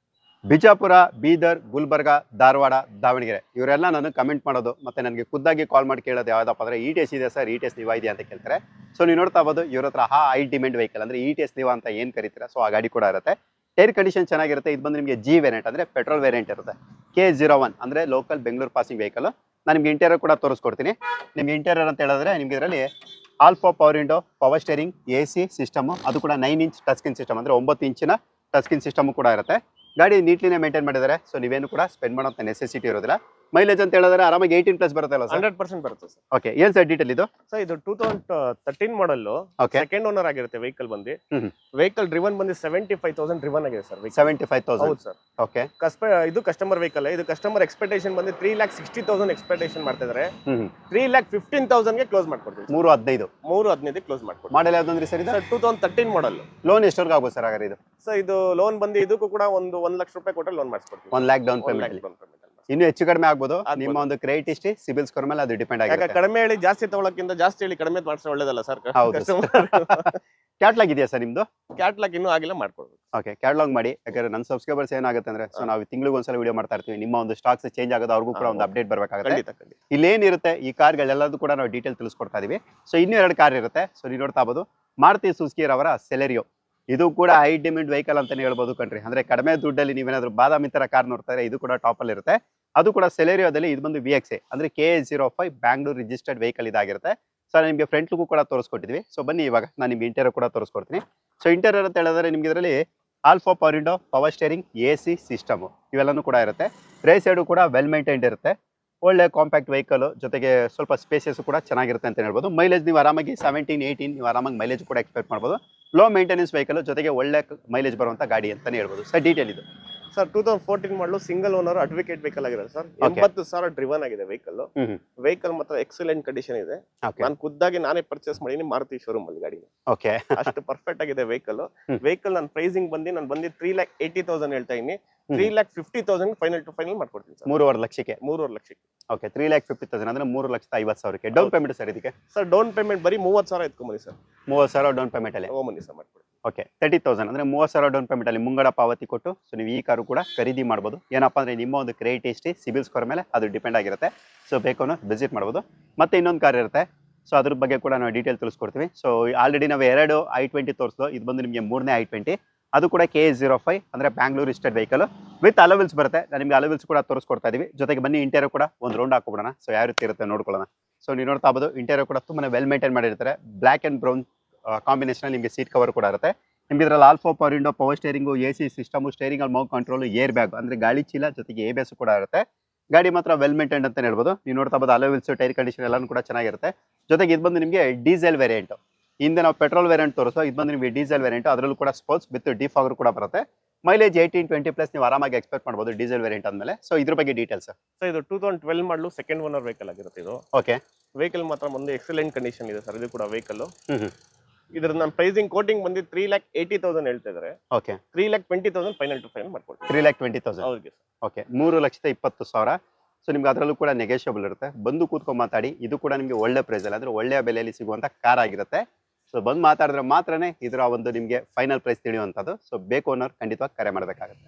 ಬಿಜಾಪುರ, ಬೀದರ್, ಗುಲ್ಬರ್ಗ, ಧಾರವಾಡ, ದಾವಣಗೆರೆ ಇವರೆಲ್ಲ ನಾನು ಕಮೆಂಟ್ ಮಾಡೋದು ಮತ್ತೆ ನನಗೆ ಖುದ್ದಾಗಿ ಕಾಲ್ ಮಾಡಿ ಕೇಳೋದು ಯಾವುದಪ್ಪ ಅಂದ್ರೆ ಇ ಟಿ ಎಸ್ ಇದೆ ಸರ್ ಇ ಟಿ ಎಸ್ ನೀವಾ ಇದೆಯಾ ಅಂತ ಕೇಳ್ತಾರೆ. ಸೊ ನೀವು ನೋಡ್ತಾ ಇರ್ಬೋದು ಇವ್ರ ಹತ್ರ ಹಾ ಐ ಡಿಮೆಂಡ್ ವೆಹಿಕಲ್ ಅಂದ್ರೆ ಇ ಟಿ ಎಸ್ ನೀವಾ ಅಂತ ಏನು ಕರಿತೀರಾ? ಸೊ ಆ ಗಾಡಿ ಕೂಡ ಇರುತ್ತೆ. ಟೈರ್ ಕಂಡೀಷನ್ ಚೆನ್ನಾಗಿರುತ್ತೆ. ಇದು ಬಂದು ನಿಮಗೆ ಜಿ ವೇರಿಯಂಟ್ ಅಂದ್ರೆ ಪೆಟ್ರೋಲ್ ವೇರಿಯಂಟ್ ಇರುತ್ತೆ. ಕೆ ಜೀರೋ ಒನ್ ಅಂದ್ರೆ ಲೋಕಲ್ ಬೆಂಗಳೂರು ಪಾಸಿಂಗ್ ವೆಹಿಕಲ್ ನಾನು ನಿಮ್ಗೆ ಇಂಟೀರಿಯರ್ ಕೂಡ ತೋರಿಸ್ಕೊಡ್ತೀನಿ. ನಿಮ್ಗೆ ಇಂಟೀರಿಯರ್ ಅಂತ ಹೇಳಿದ್ರೆ ನಿಮ್ಗೆ ಇದರಲ್ಲಿ alpha power window power steering A C system ಅದು ಕೂಡ nine inch touch screen system ಅಂದರೆ ಒಂಬತ್ತು ಇಂಚಿನ ಟಚ್ ಸ್ಕ್ರೀನ್ ಸಿಸ್ಟಮ್ ಕೂಡ ಇರುತ್ತೆ. ಗಾಡಿ ನೀಟ್ಲಿನೇ ಮೇಂಟೈನ್ ಮಾಡಿದ್ದಾರೆ. ಸೊ ನೀವೇನು ಕೂಡ ಸ್ಪೆಂಡ್ ಮಾಡೋಂಥ ನೆಸೆಸಿಟಿ ಇರೋದಿಲ್ಲ. ಮೈಲೇಜ್ ಅಂತ ಹೇಳಿದ್ರೆ ಆರಾಮಾಗಿ ಏಯ್ಟೀನ್ ಪ್ಲಸ್ ಬರುತ್ತಲ್ಲ ಸರ್ ಹಂಡ್ರೆಡ್ ಪರ್ಸೆಂಟ್ ಬರುತ್ತೆ ಸರ್ ಓಕೆ ಏನ್ ಸರ್ ಡೀಟೇಲ್ ಇದು? ಸರ್ ಇದು two thousand thirteen model second owner ಆಗಿರುತ್ತೆ ವೆಹಿಕಲ್ ಬಂದು. ಹ್ಮ್. ವೆಹಿಕಲ್ ಡ್ರಿವನ್ ಬಂದು ಸೆವೆಂಟಿ ಫೈವ್ ತೌಸಂಡ್ ಡ್ರಿವನ್ ಆಗಿದೆ ಸರ್ ಸೆವೆಂಟಿ ಫೈವ್ ತೌಸಂಡ್ ಹೌದು ಸರ್ ಓಕೆ ಕಸ್ಪ ಇದು ಕಸ್ಟಮರ್ ವೆಹಿಕಲ್ ಇದು ಕಸ್ಟಮರ್ ಎಕ್ಸ್ಪೆಕ್ಟೇಷನ್ ಬಂದು three lakh sixty thousand expectation ಮಾಡ್ತಾ ಇದ್ದಾರೆ ಹ್ಮ್ ತ್ರೀ ಲ್ಯಾಕ್ ಫಿಫ್ಟೀನ್ ತೌಸಂಡ್ಗೆ ಕ್ಲೋಸ್ ಮಾಡ್ಕೊಡ್ತೀವಿ ಮೂರು ಹದಿನೈದು ಮೂರು ಹದಿನೈದು ಕ್ಲೋಸ್ ಮಾಡ್ಕೊಡ್ತೀವಿ. ಮಾಡೆಲ್ ಯಾವ್ದಂದ್ರೆ ಸರ್ ಇದು? Sir two thousand thirteen model loan ಎಷ್ಟವರೆಗೂ ಆಗ್ಬೋದು ಸರ್ ಹಾಗಾದ್ರೆ ಇದು? ಸರ್ ಇದು ಲೋನ್ ಬಂದು ಇದಕ್ಕೂ ಕೂಡ ಒಂದು ಒಂದ್ ಲಕ್ಷ ರೂಪಾಯಿ ಕೊಟ್ಟರೆ loan ಮಾಡಿಸ್ಕೊಡ್ತೀವಿ. One lakh down payment. ಇನ್ನು ಹೆಚ್ಚು ಕಡಿಮೆ ಆಗ್ಬೋದು. ನಿಮ್ಮ ಒಂದು ಕ್ರೆಡಿಟ್ ಹಿಸ್ಟ್ರಿ ಸಿಬಿಲ್ ಸ್ಕೋರ್ ಮೇಲೆ ಅದು ಡಿಪೆಂಡ್ ಆಗಿದೆ ಕಡಿಮೆ ಹೇಳಿ ಜಾಸ್ತಿ ತಗೊಳಕ್ಕಿಂತ ಜಾಸ್ತಿ ಹೇಳಿ ಕಡಿಮೆ ಮಾಡ್ಸೋ ಒಳ್ಳೇದಲ್ಲ ಸರ್? ಹೌದು. ಕ್ಯಾಟ್ಲಾಗ್ ಇದೆಯಾ ಸರ್ ನಿಮ್ದು? ಕ್ಯಾಟ್ಲಾಗ್ ಇನ್ನೂ ಆಗಿಲ್ಲ ಮಾಡ್ಕೊಡ್ಬೇಕು ಓಕೆ ಕ್ಯಾಟ್ಲಾಗ್ ಮಾಡಿ. ಯಾಕಂದ್ರೆ ನನ್ನ ಸಬ್ಸ್ಕ್ರೈಬರ್ಸ್ ಏನಾಗುತ್ತೆ ಅಂದ್ರೆ ಸೊ ನಾವು ತಿಂಗಳಿಗೆ ಒಂದ್ಸಲ ವಿಡಿಯೋ ಮಾಡ್ತಾ ಇರ್ತೀವಿ. ನಿಮ್ಮ ಒಂದು ಸ್ಟಾಕ್ಸ್ ಚೇಂಜ್ ಆಗೋದು ಅವ್ರಿಗೂ ಕೂಡ ಒಂದು ಅಪ್ಡೇಟ್ ಬರಬೇಕಾಗುತ್ತೆ. ಇಲ್ಲೇನಿರುತ್ತೆ ಈ ಕಾರ್ಗಳೆಲ್ಲದೂ ಕೂಡ ನಾವು ಡೀಟೇಲ್ ತಿಳಿಸ್ಕೊಡ್ತಾ ಇದೀವಿ. ಸೊ ಇನ್ನೂ ಎರಡು ಕಾರ್ ಇರುತ್ತೆ. ಸೊ ನೀವು ನೋಡ್ತಾ ಇರ್ಬೋದು. ಮಾರುತಿ ಸುಸ್ಕಿರ್ ಅವರ ಸೆಲೆರಿಯೋ ಇದು ಕೂಡ ಹೈ ಡಿಮಿಂಡ್ ವೆಹಿಕಲ್ ಅಂತಾನೆ ಹೇಳ್ಬೋದು ಕಣ್ರಿ. ಅಂದ್ರೆ ಕಡಿಮೆ ದುಡ್ಡಲ್ಲಿ ನೀವೇನಾದ್ರು ಬಾದಾಮಿ ತರ ಕಾರ್ ನೋಡ್ತಾರೆ ಇದು ಕೂಡ ಟಾಪ್ ಅಲ್ಲಿ ಇರುತ್ತೆ. ಅದು ಕೂಡ ಸೆಲೆರಿಯೋದಲ್ಲಿ ಇದು ಬಂದು ವಿ ಎಕ್ಸ್ ಎ ಅಂದ್ರೆ K zero five Bangalore registered vehicle ಇದಾಗಿರುತ್ತೆ. ಸೊ ನಿಮಗೆ ಫ್ರಂಟ್ ಲುಕ್ ಕೂಡ ತೋರಿಸ್ಕೊಟ್ಟಿದ್ವಿ. ಸೊ ಬನ್ನಿ ಇವಾಗ, ನಾನು ನಿಮ್ಗೆ ಇಂಟೀರಿಯರ್ ಕೂಡ ತೋರಿಸ್ಕೊಡ್ತೀನಿ. ಸೊ ಇಂಟೀರಿಯರ್ ಅಂತ ಹೇಳಿದ್ರೆ ನಿಮ್ಗೆ ಇದರಲ್ಲಿ alpha power window power steering A C system ಇವೆಲ್ಲನೂ ಕೂಡ ಇರುತ್ತೆ. ರೇ ಸೈಡು ಕೂಡ ವೆಲ್ ಮೇಂಟೈನ್ಡ್ ಇರುತ್ತೆ. ಒಳ್ಳೆ ಕಾಂಪ್ಯಾಕ್ಟ್ ವೆಹಿಕಲ್ ಜೊತೆಗೆ ಸ್ವಲ್ಪ ಸ್ಪೇಸಸ್ ಕೂಡ ಚೆನ್ನಾಗಿರುತ್ತೆ ಅಂತ ಹೇಳ್ಬೋದು. ಮೈಲೇಜ್ ನೀವು ಆರಾಮಾಗಿ ಸೆವೆಂಟೀನ್ ಏಯ್ಟೀನ್ ನೀವು ಆರಾಮಾಗಿ ಮೈಲೇಜ್ ಕೂಡ ಎಕ್ಸ್ಪೆಕ್ಟ್ ಮಾಡ್ಬೋದು. ಲೋ ಮೇಂಟೆನೆನ್ಸ್ ವೆಹಿಕಲ್ ಜೊತೆಗೆ ಒಳ್ಳೆ ಮೈಲೇಜ್ ಬರುವಂಥ ಗಾಡಿ ಅಂತಾನೆ ಹೇಳ್ಬೋದು. ಸರ್ ಡೀಟೇಲ್ ಇದು. Sir two thousand fourteen model single owner advocate vehicle ಆಗಿದೆ ಸರ್. ಎಂಬತ್ತು ಸಾವಿರ ಡ್ರಿವನ್ ಆಗಿದೆ ವೆಹಿಕಲ್. ವೆಹಿಕಲ್ ಮಾತ್ರ ಎಕ್ಸಲೆಂಟ್ ಕಂಡೀಷನ್ ಇದೆ. ನಾನು ಖುದ್ದಾಗಿ ನಾನೇ ಪರ್ಚೇಸ್ ಮಾಡೀನಿ ಮಾರುತಿ ಶೋರೂಮ್ ಅಲ್ಲಿ ಗಾಡಿ ಓಕೆ [LAUGHS] ಅಷ್ಟು ಪರ್ಫೆಕ್ಟ್ ಆಗಿದೆ ವೆಹಿಕಲ್ ವೆಹಿಕಲ್ ನಾನು ಪ್ರೈಸಿಂಗ್ ಬಂದು ನಾನು ಬಂದು ತ್ರೀ ಲ್ಯಾಕ್ ಏಯ್ಟಿ ತೌಸಂಡ್ ಹೇಳ್ತಾ ಇದ್ದೀನಿ. Three lakh fifty thousand final to final ಮಾಡ್ಕೊಡ್ತೀನಿ ಸರ್. ಮೂರುವರೆ ಲಕ್ಷಕ್ಕೆ? ಮೂರುವರೆ ಲಕ್ಷಕ್ಕೆ. Okay three lakh fifty thousand ಅಂದ್ರೆ ಮೂರು ಲಕ್ಷದ ಐವತ್ತು ಸಾವಿರಕ್ಕೆ. ಡೌನ್ ಪೇಮೆಂಟ್ ಸರ್ ಇದಕ್ಕೆ? ಸರ್ ಡೌನ್ ಪೇಮೆಂಟ್ ಬರೀ ಮೂವತ್ತು ಸಾವಿರ ಎತ್ಕೊಂಬನಿ ಸರ್. ಮೂವತ್ತು ಸಾವಿರ ಡೌನ್ ಪೇಮೆಂಟ್ ಅಲ್ಲಿ? ಹೋಗಿ ಸರ್ ಮಾಡ್ಕೊಡಿ. ಓಕೆ ತರ್ಟಿ ತೌಸಂಡ್ ಅಂದ್ರೆ ಮೂವತ್ತು ಸಾವಿರ ಡೌನ್ ಪೇಮೆಂಟ್ ಅಲ್ಲಿ ಮುಂಗಡ ಪಾವತಿ ಕೊಟ್ಟು ಸೊ ನೀವು ಈ ಕಾರು ಕೂಡ ಖರೀದಿ ಮಾಡ್ಬೋದು. ಏನಪ್ಪಾ ಅಂದ್ರೆ ನಿಮ್ಮ ಒಂದು ಕ್ರೆಡಿಟ್ ಹಿಸ್ಟ್ರಿ ಸಿಬಿಲ್ ಸ್ಕೋರ್ ಮೇಲೆ ಅದು ಡಿಪೆಂಡ್ ಆಗಿರುತ್ತೆ. ಸೊ ಬೇಕು ವಿಸಿಟ್ ಮಾಡ್ಬೋದು. ಮತ್ತೆ ಇನ್ನೊಂದು ಕಾರ್ ಇರುತ್ತೆ. ಸೊ ಅದ್ರ ಬಗ್ಗೆ ಕೂಡ ನಾವು ಡೀಟೇಲ್ ತಿಳಿಸ್ಕೊಡ್ತೀವಿ. ಸೊ ಆಲ್ರೆಡಿ ನಾವು ಎರಡು ಐ ಟ್ವೆಂಟಿ ತೋರಿಸ್ದು ಇದು ಬಂದು ನಿಮಗೆ ಮೂರನೇ ಐ ಟ್ವೆಂಟಿ ಅದು ಕೂಡ ಕೆ ಜೀರೋ ಫೈವ್ ಅಂದ್ರೆ ಬ್ಯಾಂಗ್ಳೂರ್ ಇಸ್ಟೆಡ್ ವೆಹಿಕಲ್ ವಿತ್ ಅಲವಿಲ್ಸ್ ಬರುತ್ತೆ. ನಿಮಗೆ ಅಲವಿಲ್ಸ್ ಕೂಡ ತೋರಿಸ್ಕೊಡ್ತಾ ಇದೀವಿ. ಜೊತೆಗೆ ಬನ್ನಿ ಇಂಟೀರಿಯರ್ ಕೂಡ ಒಂದು ರೌಂಡ್ ಹಾಕೊಬಿಡೋಣ. ಸೊ ಯಾವ ರೀತಿ ಇರುತ್ತೆ ನೋಡ್ಕೊಳ್ಳೋಣ. ಸೊ ನೀವು ನೋಡ್ತಾ ಇರ್ಬೋದು ಕೂಡ ತುಂಬಾ ವೆಲ್ ಮೇಂಟೈನ್ ಮಾಡಿರ್ತಾರೆ. ಬ್ಲ್ಯಾಕ್ ಅಂಡ್ ಬ್ರೌನ್ ಕಾಂಬಿನೇಷನ್ ನಿಮಗೆ ಸೀಟ್ ಕವರ್ ಕೂಡ ಇರುತ್ತೆ. ನಿಮ್ಗೆ ಇದರಲ್ಲಿ alpha power window power steering A C system steering ಅಲ್ಲಿ ಮೌಂಟ್ ಕಂಟ್ರೋಲ್ ಏರ್ ಬ್ಯಾಗ್ ಅಂದ್ರೆ ಗಾಳಿ ಚೀಲ ಜೊತೆಗೆ ಎ ಬೇಸ್ ಕೂಡ ಇರುತ್ತೆ. ಗಾಡಿ ಮಾತ್ರ ವೆಲ್ ಮೇಂಟೈನ್ ಅಂತ ಹೇಳ್ಬೋದು. ನೀವು ನೋಡ್ತಾ ಬೋದು ಅಲವಿಲ್ಸ್ ಟೈರ್ ಕಂಡೀಷನ್ ಎಲ್ಲಾನು ಕೂಡ ಚೆನ್ನಾಗಿರುತ್ತೆ. ಜೊತೆಗೆ ಇದು ಬಂದು ನಿಮಗೆ ಡೀಸೆಲ್ ವೇರಿಯಂಟ್ ಹಿಂದೆ ನಾವು ಪೆಟ್ರೋಲ್ ವೇರಿಯಂಟ್ ತೋರಿಸೋ ಇದು ಬಂದು ನಿಮಗೆ ಡೀಸೆಲ್ ವೇರಿಯಂಟ್ ಅದರಲ್ಲೂ ಕೂಡ ಸ್ಪೋರ್ಟ್ಸ್ ವಿತ್ ಡಿಫಾಗರ್ ಕೂಡ ಬರುತ್ತೆ. ಮೈಲೇಜ್ ಏಯ್ಟೀನ್ ಟ್ವೆಂಟಿ ಪ್ಲಸ್ ನೀವು ಆರಾಮಾಗಿ ಎಕ್ಸ್ಪೆಕ್ಟ್ ಮಾಡ್ಬೋದು ಡೀಸೆಲ್ ವೇರಿಯಂಟ್ ಅಂದಮೇಲೆ. ಸೊ ಇದ್ರ ಬಗ್ಗೆ ಡೀಟೇಲ್ಸ್ ಸೊ ಇದು two thousand twelve model second owner vehicle ಆಗಿರುತ್ತೆ ಇದು. ಓಕೆ ವೆಹಿಕಲ್ ಮಾತ್ರ ಒಂದು ಎಕ್ಸಲೆಂಟ್ ಕಂಡೀಷನ್ ಇದೆ ಸರ್. ಇದು ಕೂಡ ವೆಹಿಕಲ್ ಇದ್ರ ನನ್ನ ಪ್ರೈಸಿಂಗ್ ಕೋಟಿಂಗ್ ಬಂದು ತ್ರೀ ಲ್ಯಾಕ್ ಏಯ್ಟಿ ತೌಸಂಡ್ ಹೇಳ್ತಾ okay three lakh twenty thousand final to final ಮಾಡ್ಕೊಡ್ತೀವಿ ತ್ರೀ ಲ್ಯಾಕ್ ಟ್ವೆಂಟಿ ತೌಸಂಡ್ ಹೌದು ಓಕೆ ಮೂರು ಲಕ್ಷದ ಇಪ್ಪತ್ತು ಸಾವಿರ. ಸೊ ನಿಮ್ಗೆ ಅದರಲ್ಲೂ ಕೂಡ ನೆಗೆಷಿಯಬಲ್ ಇರುತ್ತೆ. ಬಂದು ಕೂತ್ಕೊಂಡು ಮಾತಾಡಿ. ಇದು ಕೂಡ ನಿಮಗೆ ಒಳ್ಳೆ ಪ್ರೈಸ್ ಅಲ್ಲಿ ಅಂದ್ರೆ ಒಳ್ಳೆಯ ಬೆಲೆಯಲ್ಲಿ ಸಿಗುವಂತ ಕಾರ್ ಆಗಿರುತ್ತೆ. ಸೊ ಬಂದು ಮಾತಾಡಿದ್ರೆ ಮಾತ್ರನೇ ಇದರ ಒಂದು ನಿಮಗೆ ಫೈನಲ್ ಪ್ರೈಸ್ ತಿಳಿಯುವಂಥದ್ದು. ಸೊ ಬೇಕು ಅನ್ನೋರು ಖಂಡಿತವಾಗಿ ಕರೆ ಮಾಡಬೇಕಾಗುತ್ತೆ.